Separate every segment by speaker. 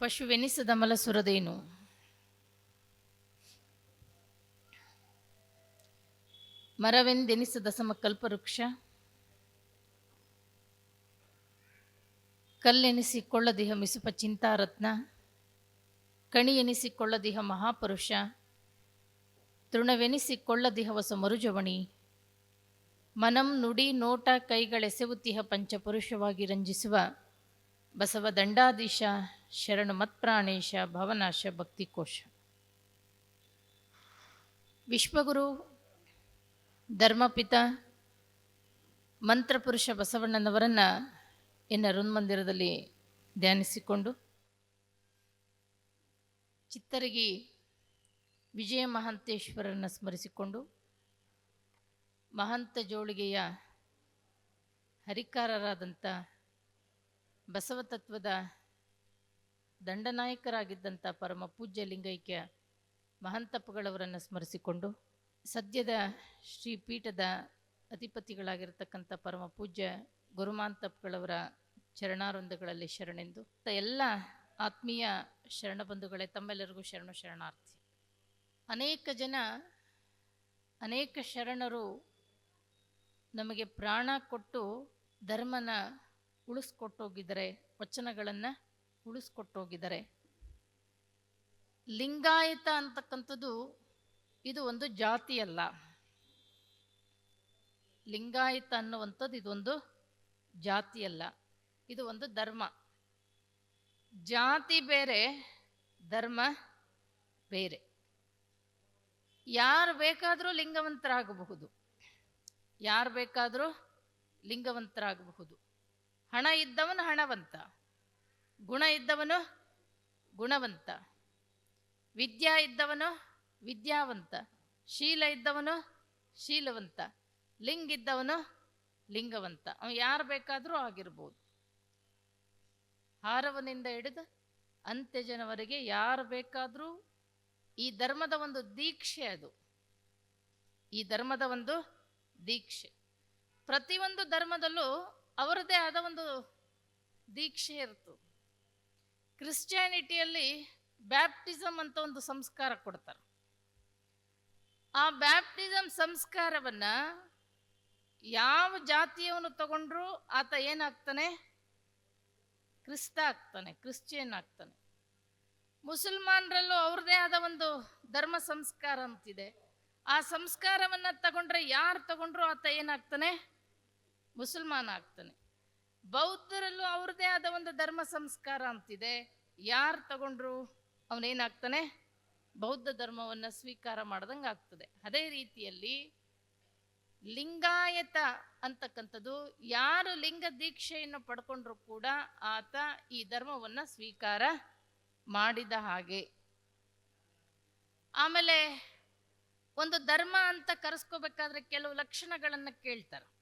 Speaker 1: ಪಶುವೆನಿಸದ ಮಲಸುರದೇನು? ಮರವೆಂದೆನಿಸದ ಸಮಕಲ್ಪವೃಕ್ಷ? ಕಲ್ಲೆನಿಸಿಕೊಳ್ಳದಿಹ ಮಿಸುಪ ಚಿಂತಾರತ್ನ? ಕಣಿಯೆನಿಸಿಕೊಳ್ಳದಿಹ ಮಹಾಪುರುಷ? ತೃಣವೆನಿಸಿಕೊಳ್ಳದಿಹ ಹೊಸ ಮರುಜವಣಿ? ಮನಂ ನುಡಿ ನೋಟ ಕೈಗಳೆಸೆವುತಿಹ ಪಂಚಪುರುಷವಾಗಿ ರಂಜಿಸುವ ಬಸವ ದಂಡಾಧೀಶ? ಶರಣು ಮತ್ಪ್ರಾಣೇಶ ಭವನಾಶ ಭಕ್ತಿಕೋಶ ವಿಶ್ವಗುರು, ಧರ್ಮಪಿತ, ಮಂತ್ರಪುರುಷ ಬಸವಣ್ಣನವರನ್ನು ಎನ್ನ ಋನ್ಮಂದಿರದಲ್ಲಿ ಧ್ಯಾನಿಸಿಕೊಂಡು ಚಿತ್ತರಗಿ ವಿಜಯ ಮಹಾಂತೇಶ್ವರನ್ನು ಸ್ಮರಿಸಿಕೊಂಡು ಮಹಂತ ಜೋಳಿಗೆಯ ಹರಿಕಾರರಾದಂಥ ಬಸವ ತತ್ವದ ದಂಡನಾಯಕರಾಗಿದ್ದಂಥ ಪರಮ ಪೂಜ್ಯ ಲಿಂಗೈಕ್ಯ ಮಹಂತಪ್ಪಗಳವರನ್ನು ಸ್ಮರಿಸಿಕೊಂಡು ಸದ್ಯದ ಶ್ರೀಪೀಠದ ಅಧಿಪತಿಗಳಾಗಿರ್ತಕ್ಕಂಥ ಪರಮ ಪೂಜ್ಯ ಗುರುಮಾಂತಪ್ಪಗಳವರ ಚರಣಾರಂಧಗಳಲ್ಲಿ ಶರಣೆಂದು ಎಲ್ಲ ಆತ್ಮೀಯ ಶರಣಬಂಧುಗಳೇ ತಮ್ಮೆಲ್ಲರಿಗೂ ಶರಣು ಶರಣಾರ್ಥಿ. ಅನೇಕ ಜನ, ಅನೇಕ ಶರಣರು ನಮಗೆ ಪ್ರಾಣ ಕೊಟ್ಟು ಧರ್ಮನ ಉಳಿಸ್ಕೊಟ್ಟೋಗಿದ್ದಾರೆ. ವಚನಗಳನ್ನು ಉಳಿಸ್ಕೊಟ್ಟೋಗಿದ್ದಾರೆ. ಲಿಂಗಾಯತ ಅಂತಕ್ಕಂಥದ್ದು ಇದು ಒಂದು ಜಾತಿ ಅಲ್ಲ ಲಿಂಗಾಯತ ಅನ್ನುವಂಥದ್ದು ಇದೊಂದು ಜಾತಿ ಅಲ್ಲ ಇದು ಒಂದು ಧರ್ಮ. ಜಾತಿ ಬೇರೆ, ಧರ್ಮ ಬೇರೆ. ಯಾರು ಬೇಕಾದರೂ ಲಿಂಗವಂತರಾಗಬಹುದು. ಯಾರು ಬೇಕಾದರೂ ಲಿಂಗವಂತರಾಗಬಹುದು. ಹಣ ಇದ್ದವನು ಹಣವಂತ. ಗುಣ ಇದ್ದವನು ಗುಣವಂತ, ವಿದ್ಯಾ ಇದ್ದವನು ವಿದ್ಯಾವಂತ, ಶೀಲ ಇದ್ದವನು ಶೀಲವಂತ, ಲಿಂಗ ಇದ್ದವನು ಲಿಂಗವಂತ. ಅವನು ಯಾರು ಬೇಕಾದರೂ ಆಗಿರ್ಬೋದು. ಹಾರವನಿಂದ ಹಿಡಿದು ಅಂತ್ಯಜನವರೆಗೆ ಯಾರು ಬೇಕಾದರೂ ಈ ಧರ್ಮದ ಒಂದು ದೀಕ್ಷೆ ಅದು. ಈ ಧರ್ಮದ ಒಂದು ದೀಕ್ಷೆ. ಪ್ರತಿಯೊಂದು ಧರ್ಮದಲ್ಲೂ ಅವರದೇ ಆದ ಒಂದು ದೀಕ್ಷೆ ಇರುತ್ತೆ ಕ್ರಿಶ್ಚಿಯಾನಿಟಿಯಲ್ಲಿ ಬ್ಯಾಪ್ಟಿಸಮ್ ಅಂತ ಒಂದು ಸಂಸ್ಕಾರ ಕೊಡ್ತಾರೆ. ಆ ಬ್ಯಾಪ್ಟಿಸಮ್ ಸಂಸ್ಕಾರವನ್ನು ಯಾವ ಜಾತಿಯವನು ತಗೊಂಡ್ರು ಆತ ಏನಾಗ್ತಾನೆ? ಕ್ರಿಸ್ತ ಆಗ್ತಾನೆ, ಕ್ರಿಶ್ಚಿಯನ್ ಆಗ್ತಾನೆ. ಮುಸಲ್ಮಾನರಲ್ಲೂ ಅವ್ರದೇ ಆದ ಒಂದು ಧರ್ಮ ಸಂಸ್ಕಾರ ಅಂತಿದೆ. ಆ ಸಂಸ್ಕಾರವನ್ನು ತಗೊಂಡ್ರೆ ಯಾರು ತಗೊಂಡ್ರು ಆತ ಏನಾಗ್ತಾನೆ? ಮುಸಲ್ಮಾನ ಆಗ್ತಾನೆ. ಬೌದ್ಧರಲ್ಲೂ ಅವ್ರದೇ ಆದ ಒಂದು ಧರ್ಮ ಸಂಸ್ಕಾರ ಅಂತಿದೆ. ಯಾರು ತಗೊಂಡ್ರು? ಅವನೇನಾಗ್ತಾನೆ? ಬೌದ್ಧ ಧರ್ಮವನ್ನು ಸ್ವೀಕಾರ ಮಾಡ್ದಂಗೆ ಆಗ್ತದೆ. ಅದೇ ರೀತಿಯಲ್ಲಿ ಲಿಂಗಾಯತ ಅಂತಕ್ಕಂಥದ್ದು, ಯಾರು ಲಿಂಗ ದೀಕ್ಷೆಯನ್ನು ಪಡ್ಕೊಂಡ್ರು ಕೂಡ ಆತ ಈ ಧರ್ಮವನ್ನು ಸ್ವೀಕಾರ ಮಾಡಿದ ಹಾಗೆ. ಆಮೇಲೆ ಒಂದು ಧರ್ಮ ಅಂತ ಕರೆಸ್ಕೋಬೇಕಾದ್ರೆ ಕೆಲವು ಲಕ್ಷಣಗಳನ್ನು ಕೇಳ್ತಾರೆ.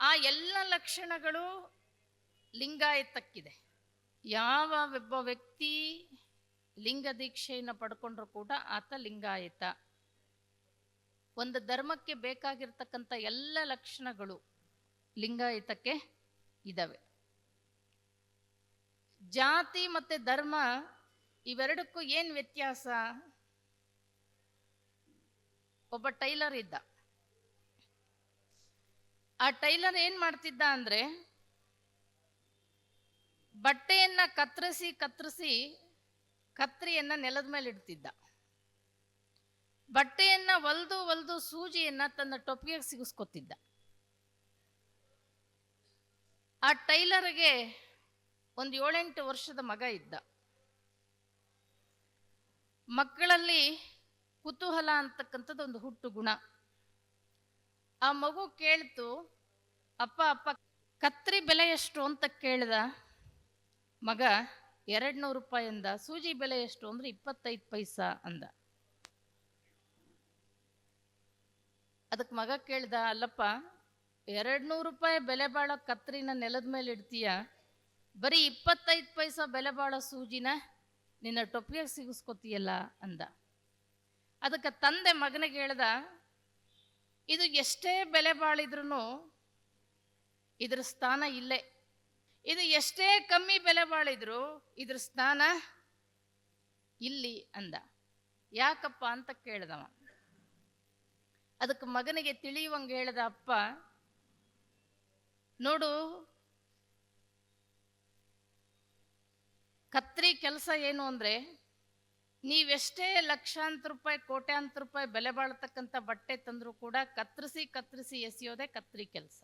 Speaker 1: ಆ ಎಲ್ಲ ಲಕ್ಷಣಗಳು ಲಿಂಗಾಯತಕ್ಕಿದೆ. ಯಾವ ಒಬ್ಬ ವ್ಯಕ್ತಿ ಲಿಂಗ ದೀಕ್ಷೆಯನ್ನು ಪಡ್ಕೊಂಡ್ರು ಕೂಡ ಆತ ಲಿಂಗಾಯತ. ಒಂದು ಧರ್ಮಕ್ಕೆ ಬೇಕಾಗಿರ್ತಕ್ಕಂಥ ಎಲ್ಲ ಲಕ್ಷಣಗಳು ಲಿಂಗಾಯತಕ್ಕೆ ಇದ್ದಾವೆ ಜಾತಿ ಮತ್ತು ಧರ್ಮ ಇವೆರಡಕ್ಕೂ ಏನು ವ್ಯತ್ಯಾಸ? ಒಬ್ಬ ಟೈಲರ್ ಇದ್ದ. ಆ ಟೈಲರ್ ಏನು ಮಾಡ್ತಿದ್ದ ಅಂದ್ರೆ ಬಟ್ಟೆಯನ್ನು ಕತ್ತರಿಸಿ ಕತ್ತರಿಸಿ ಕತ್ರಿಯನ್ನ ನೆಲದ ಮೇಲೆ ಇಡ್ತಿದ್ದ. ಬಟ್ಟೆಯನ್ನು ಒಲ್ದು ಒಲ್ದು ಸೂಜಿಯನ್ನ ತನ್ನ ಟೊಪ್ಪಿಗೆ ಸಿಗಿಸ್ಕೊತಿದ್ದ. ಆ ಟೈಲರ್ಗೆ ಒಂದು ಏಳೆಂಟು ವರ್ಷದ ಮಗ ಇದ್ದ. ಮಕ್ಕಳಲ್ಲಿ ಕುತೂಹಲ ಅಂತಕ್ಕಂಥದ್ದು ಒಂದು ಹುಟ್ಟು ಗುಣ. ಆ ಮಗು ಕೇಳ್ತು, ಅಪ್ಪ ಅಪ್ಪ, ಕತ್ರಿ ಬೆಲೆ ಎಷ್ಟು ಅಂತ ಕೇಳ್ದ ಮಗ ಎರಡು ರೂಪಾಯಿ ಅಂದ. ಸೂಜಿ ಬೆಲೆ ಎಷ್ಟು ಅಂದ್ರೆ ಇಪ್ಪತ್ತೈದು ಪೈಸಾ ಅಂದ. ಅದಕ್ಕೆ ಮಗ ಕೇಳ್ದ, ಅಲ್ಲಪ್ಪ ಎರಡು ನೂರು ರೂಪಾಯಿ ಬೆಲೆ ಬಾಳೋ ಕತ್ರಿನ ನೆಲದ ಮೇಲೆ ಇಡ್ತೀಯ? ಬರೀ ಇಪ್ಪತ್ತೈದು ಪೈಸಾ ಬೆಲೆ ಬಾಳೋ ಸೂಜಿನ ನಿನ್ನ ಟೊಪ್ಪಿಗೆ ಸಿಗಿಸ್ಕೊತೀಯಲ್ಲ? ಅಂದ. ಅದಕ್ಕೆ ತಂದೆ ಮಗನಿಗೆ ಹೇಳ್ದ ಇದು ಎಷ್ಟೇ ಬೆಲೆ ಬಾಳಿದ್ರೂ ಇದ್ರ ಸ್ಥಾನ ಇಲ್ಲೇ. ಇದು ಎಷ್ಟೇ ಕಮ್ಮಿ ಬೆಲೆ ಬಾಳಿದ್ರು ಇದ್ರ ಸ್ಥಾನ ಇಲ್ಲಿ ಅಂದ. ಯಾಕಪ್ಪ ಅಂತ ಕೇಳ್ದವ. ಅದಕ್ಕೆ ಮಗನಿಗೆ ತಿಳಿಯುವಂಗೆ ಹೇಳ್ದ ಅಪ್ಪ, ನೋಡು, ಕತ್ರಿ ಕೆಲಸ ಏನು ಅಂದ್ರೆ ನೀವೆಷ್ಟೇ ಲಕ್ಷಾಂತರ ರೂಪಾಯಿ, ಕೋಟ್ಯಾಂತರ ರೂಪಾಯಿ ಬೆಲೆ ಬಾಳ್ತಕ್ಕಂಥ ಬಟ್ಟೆ ತಂದರೂ ಕೂಡ ಕತ್ತರಿಸಿ ಕತ್ತರಿಸಿ ಎಸೆಯೋದೇ ಕತ್ರಿ ಕೆಲಸ.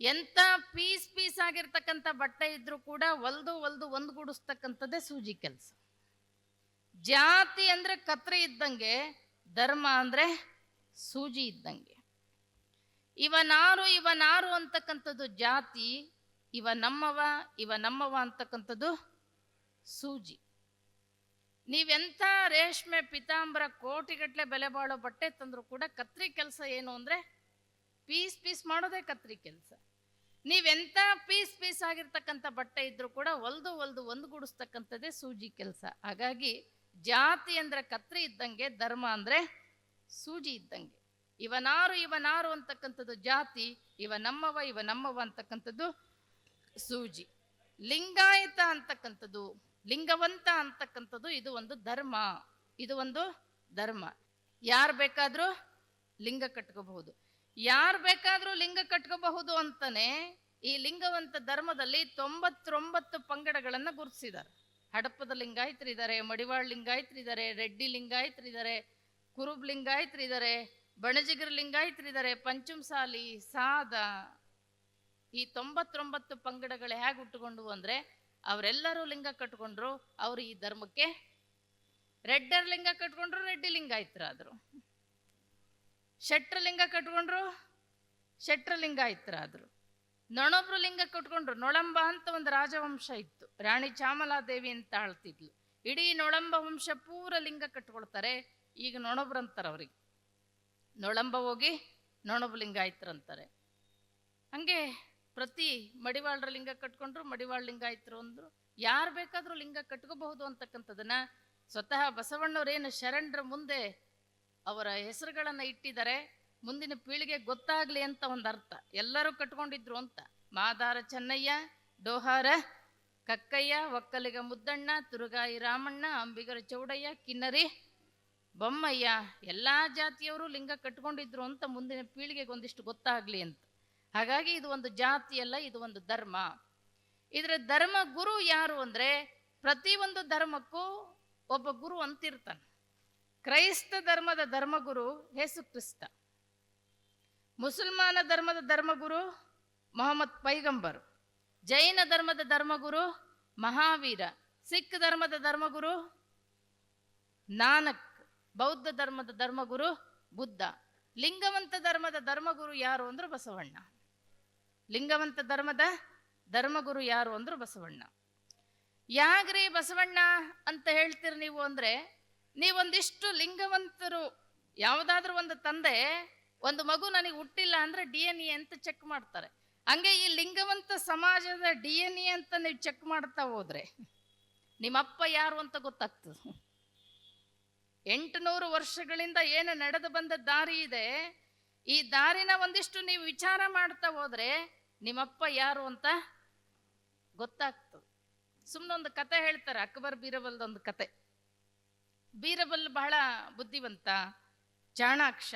Speaker 1: ಎಂತ ಪೀಸ್ ಪೀಸ್ ಆಗಿರ್ತಕ್ಕಂಥ ಬಟ್ಟೆ ಇದ್ರೂ ಕೂಡ ಒಲ್ದು ಒಲ್ದು ಒಂದ್ಗೂಡಿಸ್ತಕ್ಕಂಥದ್ದೇ ಸೂಜಿ ಕೆಲಸ. ಜಾತಿ ಅಂದ್ರೆ ಕತ್ರಿ ಇದ್ದಂಗೆ, ಧರ್ಮ ಅಂದ್ರೆ ಸೂಜಿ ಇದ್ದಂಗೆ. ಇವನಾರು ಇವನಾರು ಅಂತಕ್ಕಂಥದ್ದು ಜಾತಿ, ಇವ ನಮ್ಮವ ಇವ ನಮ್ಮವ ಅಂತಕ್ಕಂಥದ್ದು ಸೂಜಿ. ನೀವೆಂಥ ರೇಷ್ಮೆ, ಪಿತಾಂಬರ ಕೋಟಿಗಟ್ಟಲೆ ಬೆಲೆ ಬಾಳೋ ಬಟ್ಟೆ ತಂದ್ರು ಕೂಡ ಕತ್ರಿ ಕೆಲಸ ಏನು ಅಂದ್ರೆ ಪೀಸ್ ಪೀಸ್ ಮಾಡೋದೇ ಕತ್ರಿ ಕೆಲಸ. ನೀವೆಂಥ ಪೀಸ್ ಪೀಸ್ ಆಗಿರ್ತಕ್ಕಂಥ ಬಟ್ಟೆ ಇದ್ದರೂ ಕೂಡ ಒಲ್ದು ಒಲ್ದು ಒಂದುಗೂಡಿಸ್ತಕ್ಕಂಥದ್ದೇ ಸೂಜಿ ಕೆಲಸ. ಹಾಗಾಗಿ ಜಾತಿ ಅಂದ್ರೆ ಕತ್ರಿ ಇದ್ದಂಗೆ, ಧರ್ಮ ಅಂದ್ರೆ ಸೂಜಿ ಇದ್ದಂಗೆ. ಇವನಾರು ಇವನಾರು ಅಂತಕ್ಕಂಥದ್ದು ಜಾತಿ, ಇವ ನಮ್ಮವ ಇವ ನಮ್ಮವ ಅಂತಕ್ಕಂಥದ್ದು ಸೂಜಿ. ಲಿಂಗಾಯತ ಅಂತಕ್ಕಂಥದ್ದು ಲಿಂಗವಂತ ಅಂತಕ್ಕಂಥದ್ದು ಇದು ಒಂದು ಧರ್ಮ, ಇದು ಒಂದು ಧರ್ಮ. ಯಾರು ಬೇಕಾದ್ರೂ ಲಿಂಗ ಕಟ್ಕೋಬಹುದು. ಯಾರು ಬೇಕಾದ್ರೂ ಲಿಂಗ ಕಟ್ಕೋಬಹುದು ಅಂತಾನೆ ಈ ಲಿಂಗವಂತ ಧರ್ಮದಲ್ಲಿ ತೊಂಬತ್ತೊಂಬತ್ತು ಪಂಗಡಗಳನ್ನ ಗುರುತಿಸಿದ್ದಾರೆ. ಹಡಪದ ಲಿಂಗಾಯತರಿದ್ದಾರೆ ಮಡಿವಾಳ್ ಲಿಂಗಾಯತರಿದ್ದಾರೆ ರೆಡ್ಡಿ ಲಿಂಗಾಯತರಿದ್ದಾರೆ ಕುರುಬ್ ಲಿಂಗಾಯತರಿದ್ದಾರೆ ಬಣಜಿಗರ್ ಲಿಂಗಾಯತರಿದ್ದಾರೆ ಪಂಚಮಸಾಲಿ, ಸಾದ ಈ ತೊಂಬತ್ತೊಂಬತ್ತು ಪಂಗಡಗಳು ಹೇಗೆ ಹುಟ್ಟುಕೊಂಡ್ವು ಅಂದ್ರೆ ಅವರೆಲ್ಲರೂ ಲಿಂಗ ಕಟ್ಕೊಂಡ್ರು, ಅವರು ಈ ಧರ್ಮಕ್ಕೆ ರೆಡ್ಡರ್ ಲಿಂಗ ಕಟ್ಕೊಂಡ್ರು, ರೆಡ್ಡಿ ಲಿಂಗಾಯತರಾದ್ರು. ಶೆಟ್ರ ಲಿಂಗ ಕಟ್ಕೊಂಡ್ರು, ಶೆಟ್ರ ಆದ್ರು ನೊಣೊಬ್ರು ಲಿಂಗ ಕಟ್ಕೊಂಡ್ರು, ನೊಳಂಬ ಅಂತ ಒಂದು ರಾಜವಂಶ ಇತ್ತು. ರಾಣಿ ಚಾಮಲಾದೇವಿ ಅಂತ ಆಳ್ತಿದ್ಲು. ಇಡೀ ನೊಳಂಬ ವಂಶ ಪೂರ ಲಿಂಗ ಕಟ್ಕೊಳ್ತಾರೆ, ಈಗ ನೊಣೊಬ್ರು ಅಂತಾರೆ ಅವ್ರಿಗೆ. ನೊಳಂಬ ಹೋಗಿ ನೊಣೊಬ ಲಿಂಗಾಯತರಂತಾರೆ ಹಂಗೆ ಪ್ರತಿ ಮಡಿವಾಳರ ಲಿಂಗ ಕಟ್ಕೊಂಡ್ರು ಮಡಿವಾಳ ಲಿಂಗಾಯಿತರು ಅಂದ್ರು. ಯಾರು ಬೇಕಾದ್ರೂ ಲಿಂಗ ಕಟ್ಕೋಬಹುದು ಅಂತಕ್ಕಂಥದನ್ನ ಸ್ವತಃ ಬಸವಣ್ಣವರೇನು ಶರಣರ ಮುಂದೆ ಅವರ ಹೆಸರುಗಳನ್ನು ಇಟ್ಟಿದ್ದಾರೆ. ಮುಂದಿನ ಪೀಳಿಗೆ ಗೊತ್ತಾಗ್ಲಿ ಅಂತ ಒಂದು ಅರ್ಥ. ಎಲ್ಲರೂ ಕಟ್ಕೊಂಡಿದ್ರು ಅಂತ. ಮಾದಾರ ಚೆನ್ನಯ್ಯ, ಡೋಹಾರ, ಕಕ್ಕಯ್ಯ, ಒಕ್ಕಲಿಗ ಮುದ್ದಣ್ಣ, ತುರುಗಾಯಿ ರಾಮಣ್ಣ, ಅಂಬಿಗರ ಚೌಡಯ್ಯ, ಕಿನ್ನರಿ, ಬೊಮ್ಮಯ್ಯ ಎಲ್ಲಾ ಜಾತಿಯವರು ಲಿಂಗ ಕಟ್ಕೊಂಡಿದ್ರು ಅಂತ ಮುಂದಿನ ಪೀಳಿಗೆಗೆ ಒಂದಿಷ್ಟು ಗೊತ್ತಾಗ್ಲಿ ಅಂತ. ಹಾಗಾಗಿ ಇದು ಒಂದು ಜಾತಿ ಅಲ್ಲ, ಇದು ಒಂದು ಧರ್ಮ. ಇದರ ಧರ್ಮ ಗುರು ಯಾರು ಅಂದ್ರೆ ಪ್ರತಿಯೊಂದು ಧರ್ಮಕ್ಕೂ ಒಬ್ಬ ಗುರು ಅಂತಿರ್ತಾನೆ. ಕ್ರೈಸ್ತ ಧರ್ಮದ ಧರ್ಮಗುರು ಯೇಸು ಕ್ರಿಸ್ತ. ಮುಸಲ್ಮಾನ ಧರ್ಮದ ಧರ್ಮಗುರು ಮೊಹಮ್ಮದ್ ಪೈಗಂಬರ್. ಜೈನ ಧರ್ಮದ ಧರ್ಮಗುರು ಮಹಾವೀರ. ಸಿಖ್ ಧರ್ಮದ ಧರ್ಮಗುರು ನಾನಕ್. ಬೌದ್ಧ ಧರ್ಮದ ಧರ್ಮಗುರು ಬುದ್ಧ. ಲಿಂಗವಂತ ಧರ್ಮದ ಧರ್ಮಗುರು ಯಾರು ಅಂದ್ರೆ ಬಸವಣ್ಣ. ಲಿಂಗವಂತ ಧರ್ಮದ ಧರ್ಮಗುರು ಯಾರು ಅಂದ್ರೆ ಬಸವಣ್ಣ. ಯಾಗ್ರಿ ಬಸವಣ್ಣ ಅಂತ ಹೇಳ್ತೀರಿ ನೀವು ಅಂದ್ರೆ, ನೀವೊಂದಿಷ್ಟು ಲಿಂಗವಂತರು, ಯಾವುದಾದ್ರೂ ಒಂದು ತಂದೆ, ಒಂದು ಮಗು ನನಗೆ ಹುಟ್ಟಿಲ್ಲ ಅಂದ್ರೆ ಡಿ ಎನ್ ಎ ಅಂತ ಚೆಕ್ ಮಾಡ್ತಾರೆ. ಹಂಗೆ ಈ ಲಿಂಗವಂತ ಸಮಾಜದ ಡಿ ಎನ್ ಎ ಅಂತ ನೀವು ಚೆಕ್ ಮಾಡ್ತಾ ಹೋದ್ರೆ, ನಿಮ್ಮಪ್ಪ ಯಾರು ಅಂತ ಗೊತ್ತಾಗ್ತದೆ. ಎಂಟುನೂರು ವರ್ಷಗಳಿಂದ ಏನು ನಡೆದು ಬಂದ ದಾರಿ ಇದೆ, ಈ ದಾರಿನ ಒಂದಿಷ್ಟು ನೀವು ವಿಚಾರ ಮಾಡ್ತಾ ಹೋದ್ರೆ ನಿಮ್ಮಪ್ಪ ಯಾರು ಅಂತ ಗೊತ್ತಾಗ್ತದೆ. ಸುಮ್ಮನೆ ಒಂದು ಕತೆ ಹೇಳ್ತಾರೆ, ಅಕ್ಬರ್ ಬೀರಬಲ್ದೊಂದು ಕತೆ. ಬೀರಬಲ್ ಬಹಳ ಬುದ್ಧಿವಂತ ಚಾಣಾಕ್ಷ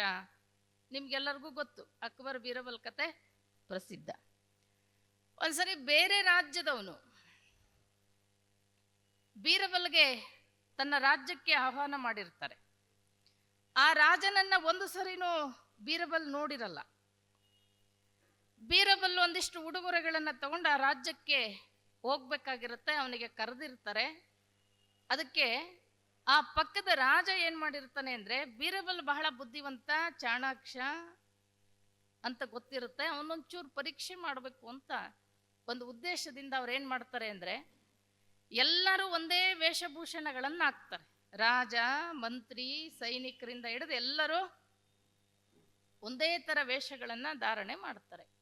Speaker 1: ನಿಮ್ಗೆಲ್ಲರಿಗೂ ಗೊತ್ತು, ಅಕ್ಬರ್ ಬೀರಬಲ್ ಕತೆ ಪ್ರಸಿದ್ಧ. ಒಂದ್ಸರಿ ಬೇರೆ ರಾಜ್ಯದವನು ಬೀರಬಲ್ಗೆ ತನ್ನ ರಾಜ್ಯಕ್ಕೆ ಆಹ್ವಾನ ಮಾಡಿರ್ತಾರೆ. ಆ ರಾಜನನ್ನ ಒಂದು ಸರಿನೂ ಬೀರಬಲ್ ನೋಡಿರಲ್ಲ. ಬೀರಬಲ್ ಒಂದಿಷ್ಟು ಉಡುಗೊರೆಗಳನ್ನ ತಗೊಂಡು ಆ ರಾಜ್ಯಕ್ಕೆ ಹೋಗ್ಬೇಕಾಗಿರುತ್ತೆ, ಅವನಿಗೆ ಕರೆದಿರ್ತಾರೆ. ಅದಕ್ಕೆ ಆ ಪಕ್ಕದ ರಾಜ ಏನ್ ಮಾಡಿರ್ತಾನೆ ಅಂದ್ರೆ ಬೀರಬಲ್ ಬಹಳ ಬುದ್ಧಿವಂತ, ಚಾಣಾಕ್ಷ ಅಂತ ಗೊತ್ತಿರುತ್ತೆ, ಅವನೊಂಚೂರು ಪರೀಕ್ಷೆ ಮಾಡಬೇಕು ಅಂತ ಒಂದು ಉದ್ದೇಶದಿಂದ ಅವ್ರು ಏನ್ ಮಾಡ್ತಾರೆ ಅಂದ್ರೆ, ಎಲ್ಲರೂ ಒಂದೇ ವೇಷಭೂಷಣಗಳನ್ನು ಹಾಕ್ತಾರೆ. ರಾಜ, ಮಂತ್ರಿ, ಸೈನಿಕರಿಂದ ಹಿಡಿದು ಎಲ್ಲರೂ ಒಂದೇ ತರ ವೇಷಗಳನ್ನ ಧಾರಣೆ ಮಾಡ್ತಾರೆ.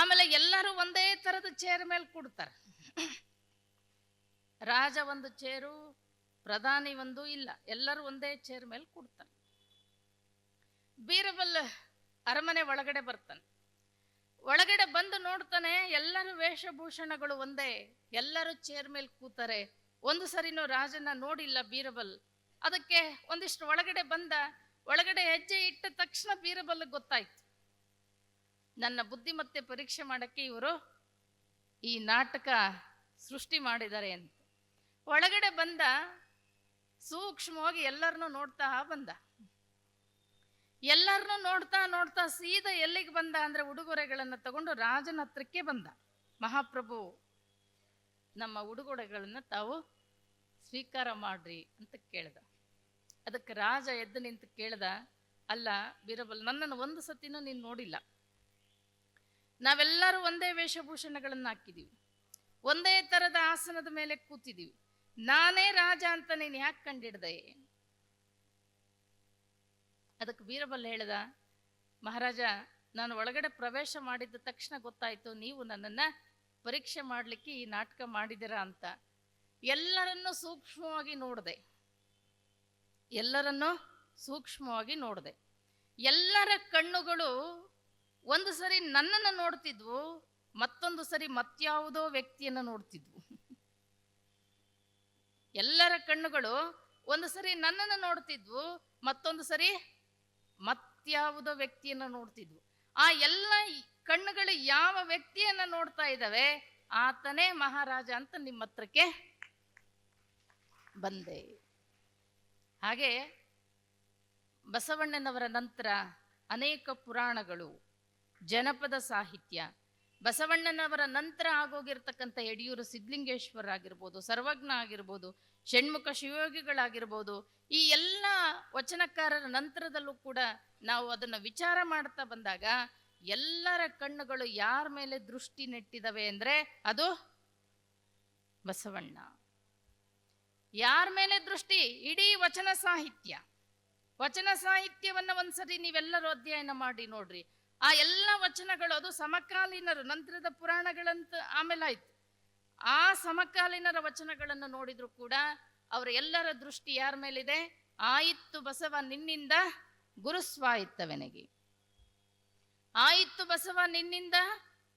Speaker 1: ಆಮೇಲೆ ಎಲ್ಲರೂ ಒಂದೇ ತರದ ಚೇರ್ ಮೇಲೆ ಕೂಡ್ತಾರೆ. ರಾಜ ಒಂದು ಚೇರು ಪ್ರಧಾನಿ ಒಂದು ಇಲ್ಲ, ಎಲ್ಲರೂ ಒಂದೇ ಚೇರ್ ಮೇಲೆ ಕೂಡ್ತಾರೆ. ಬೀರಬಲ್ ಅರಮನೆ ಒಳಗಡೆ ಬರ್ತಾನೆ. ಒಳಗಡೆ ಬಂದು ನೋಡ್ತಾನೆ, ಎಲ್ಲರೂ ವೇಷಭೂಷಣಗಳು ಒಂದೇ, ಎಲ್ಲರೂ ಚೇರ್ ಮೇಲೆ ಕೂತಾರೆ. ಒಂದು ಸರಿನೂ ರಾಜನ ನೋಡಿಲ್ಲ ಬೀರಬಲ್. ಅದಕ್ಕೆ ಒಂದಿಷ್ಟು ಒಳಗಡೆ ಬಂದ, ಒಳಗಡೆ ಹೆಜ್ಜೆ ಇಟ್ಟ ತಕ್ಷಣ ಬೀರಬಲ್ ಗೊತ್ತಾಯ್ತು. ನನ್ನ ಬುದ್ಧಿಮತ್ತೆ ಪರೀಕ್ಷೆ ಮಾಡಕ್ಕೆ ಇವರು ಈ ನಾಟಕ ಸೃಷ್ಟಿ ಮಾಡಿದ್ದಾರೆ ಅಂತ. ಒಳಗಡೆ ಬಂದ ಸೂಕ್ಷ್ಮವಾಗಿ ಎಲ್ಲರನ್ನೂ ನೋಡ್ತಾ ಬಂದ. ಎಲ್ಲರನ್ನೂ ನೋಡ್ತಾ ನೋಡ್ತಾ ಸೀದಾ ಎಲ್ಲಿಗೆ ಬಂದ ಅಂದ್ರೆ ಉಡುಗೊರೆಗಳನ್ನು ತಗೊಂಡು ರಾಜನ ಹತ್ರಕ್ಕೆ ಬಂದ. ಮಹಾಪ್ರಭು, ನಮ್ಮ ಉಡುಗೊರೆಗಳನ್ನು ತಾವು ಸ್ವೀಕಾರ ಮಾಡ್ರಿ ಅಂತ ಕೇಳ್ದ. ಅದಕ್ಕೆ ರಾಜ ಎದ್ದು ನಿಂತು ಕೇಳ್ದ, ಅಲ್ಲ ಬೀರಬಲ್, ನನ್ನನ್ನು ಒಂದು ಸತಿನೂ ನೀನು ನೋಡಿಲ್ಲ. ನಾವೆಲ್ಲರೂ ಒಂದೇ ವೇಷಭೂಷಣಗಳನ್ನು ಹಾಕಿದ್ದೀವಿ. ಒಂದೇ ತರದ ಆಸನದ ಮೇಲೆ ಕೂತಿದ್ದೀವಿ. ನಾನೇ ರಾಜ ಅಂತ ನೀನು ಯಾಕೆ ಕಂಡಿಡ್ದೆ? ಅದಕ್ಕೆ ಬೀರಬಲ್ ಹೇಳ್ದ, ಮಹಾರಾಜ, ನಾನು ಒಳಗಡೆ ಪ್ರವೇಶ ಮಾಡಿದ ತಕ್ಷಣ ಗೊತ್ತಾಯ್ತು, ನೀವು ನನ್ನನ್ನ ಪರೀಕ್ಷೆ ಮಾಡಲಿಕ್ಕೆ ಈ ನಾಟಕ ಮಾಡಿದಿರಾ ಅಂತ. ಎಲ್ಲರನ್ನೂ ಸೂಕ್ಷ್ಮವಾಗಿ ನೋಡಿದೆ. ಎಲ್ಲರನ್ನೂ ಸೂಕ್ಷ್ಮವಾಗಿ ನೋಡಿದೆ. ಎಲ್ಲರ ಕಣ್ಣುಗಳು ಒಂದು ಸರಿ ನನ್ನನ್ನು ನೋಡ್ತಿದ್ವು, ಮತ್ತೊಂದು ಸರಿ ಮತ್ಯಾವುದೋ ವ್ಯಕ್ತಿಯನ್ನು ನೋಡ್ತಿದ್ವು. ಎಲ್ಲರ ಕಣ್ಣುಗಳು ಒಂದು ಸರಿ ನನ್ನನ್ನು ನೋಡ್ತಿದ್ವು, ಮತ್ತೊಂದು ಸರಿ ಮತ್ಯಾವುದೋ ವ್ಯಕ್ತಿಯನ್ನು ನೋಡ್ತಿದ್ವು. ಆ ಎಲ್ಲ ಕಣ್ಣುಗಳು ಯಾವ ವ್ಯಕ್ತಿಯನ್ನ ನೋಡ್ತಾ ಇದ್ದಾವೆ, ಆತನೇ ಮಹಾರಾಜ ಅಂತ ನಿಮ್ಮ ಹತ್ರಕ್ಕೆ ಬಂದೆ. ಹಾಗೆ ಬಸವಣ್ಣನವರ ನಂತರ ಅನೇಕ ಪುರಾಣಗಳು. ಜನಪದ ಸಾಹಿತ್ಯ, ಬಸವಣ್ಣನವರ ನಂತರ ಆಗೋಗಿರ್ತಕ್ಕಂಥ ಯಡಿಯೂರು ಸಿದ್ಲಿಂಗೇಶ್ವರ ಆಗಿರ್ಬೋದು, ಸರ್ವಜ್ಞ ಆಗಿರ್ಬೋದು, ಷಣ್ಮುಖ ಶಿವಯೋಗಿಗಳಾಗಿರ್ಬೋದು, ಈ ಎಲ್ಲ ವಚನಕಾರರ ನಂತರದಲ್ಲೂ ಕೂಡ ನಾವು ಅದನ್ನು ವಿಚಾರ ಮಾಡ್ತಾ ಬಂದಾಗ ಎಲ್ಲರ ಕಣ್ಣುಗಳು ಯಾರ ಮೇಲೆ ದೃಷ್ಟಿ ನೆಟ್ಟಿದವೆ ಅಂದ್ರೆ ಅದು ಬಸವಣ್ಣ. ಯಾರ ಮೇಲೆ ದೃಷ್ಟಿ? ಇಡೀ ವಚನ ಸಾಹಿತ್ಯ. ವಚನ ಸಾಹಿತ್ಯವನ್ನ ಒಂದ್ಸರಿ ನೀವೆಲ್ಲರೂ ಅಧ್ಯಯನ ಮಾಡಿ ನೋಡ್ರಿ. ಆ ಎಲ್ಲ ವಚನಗಳು ಅದು ಸಮಕಾಲೀನರು, ನಂತರದ ಪುರಾಣಗಳಂತ ಆಮೇಲೆ ಆಯ್ತು. ಆ ಸಮಕಾಲೀನರ ವಚನಗಳನ್ನು ನೋಡಿದ್ರು ಕೂಡ ಅವರ ಎಲ್ಲರ ದೃಷ್ಟಿ ಯಾರ ಮೇಲಿದೆ? ಆಯಿತ್ತು ಬಸವ ನಿನ್ನಿಂದ ಗುರುಸ್ವಾಯಿತ್ತವೆನಗೆ. ಆಯಿತ್ತು ಬಸವ ನಿನ್ನಿಂದ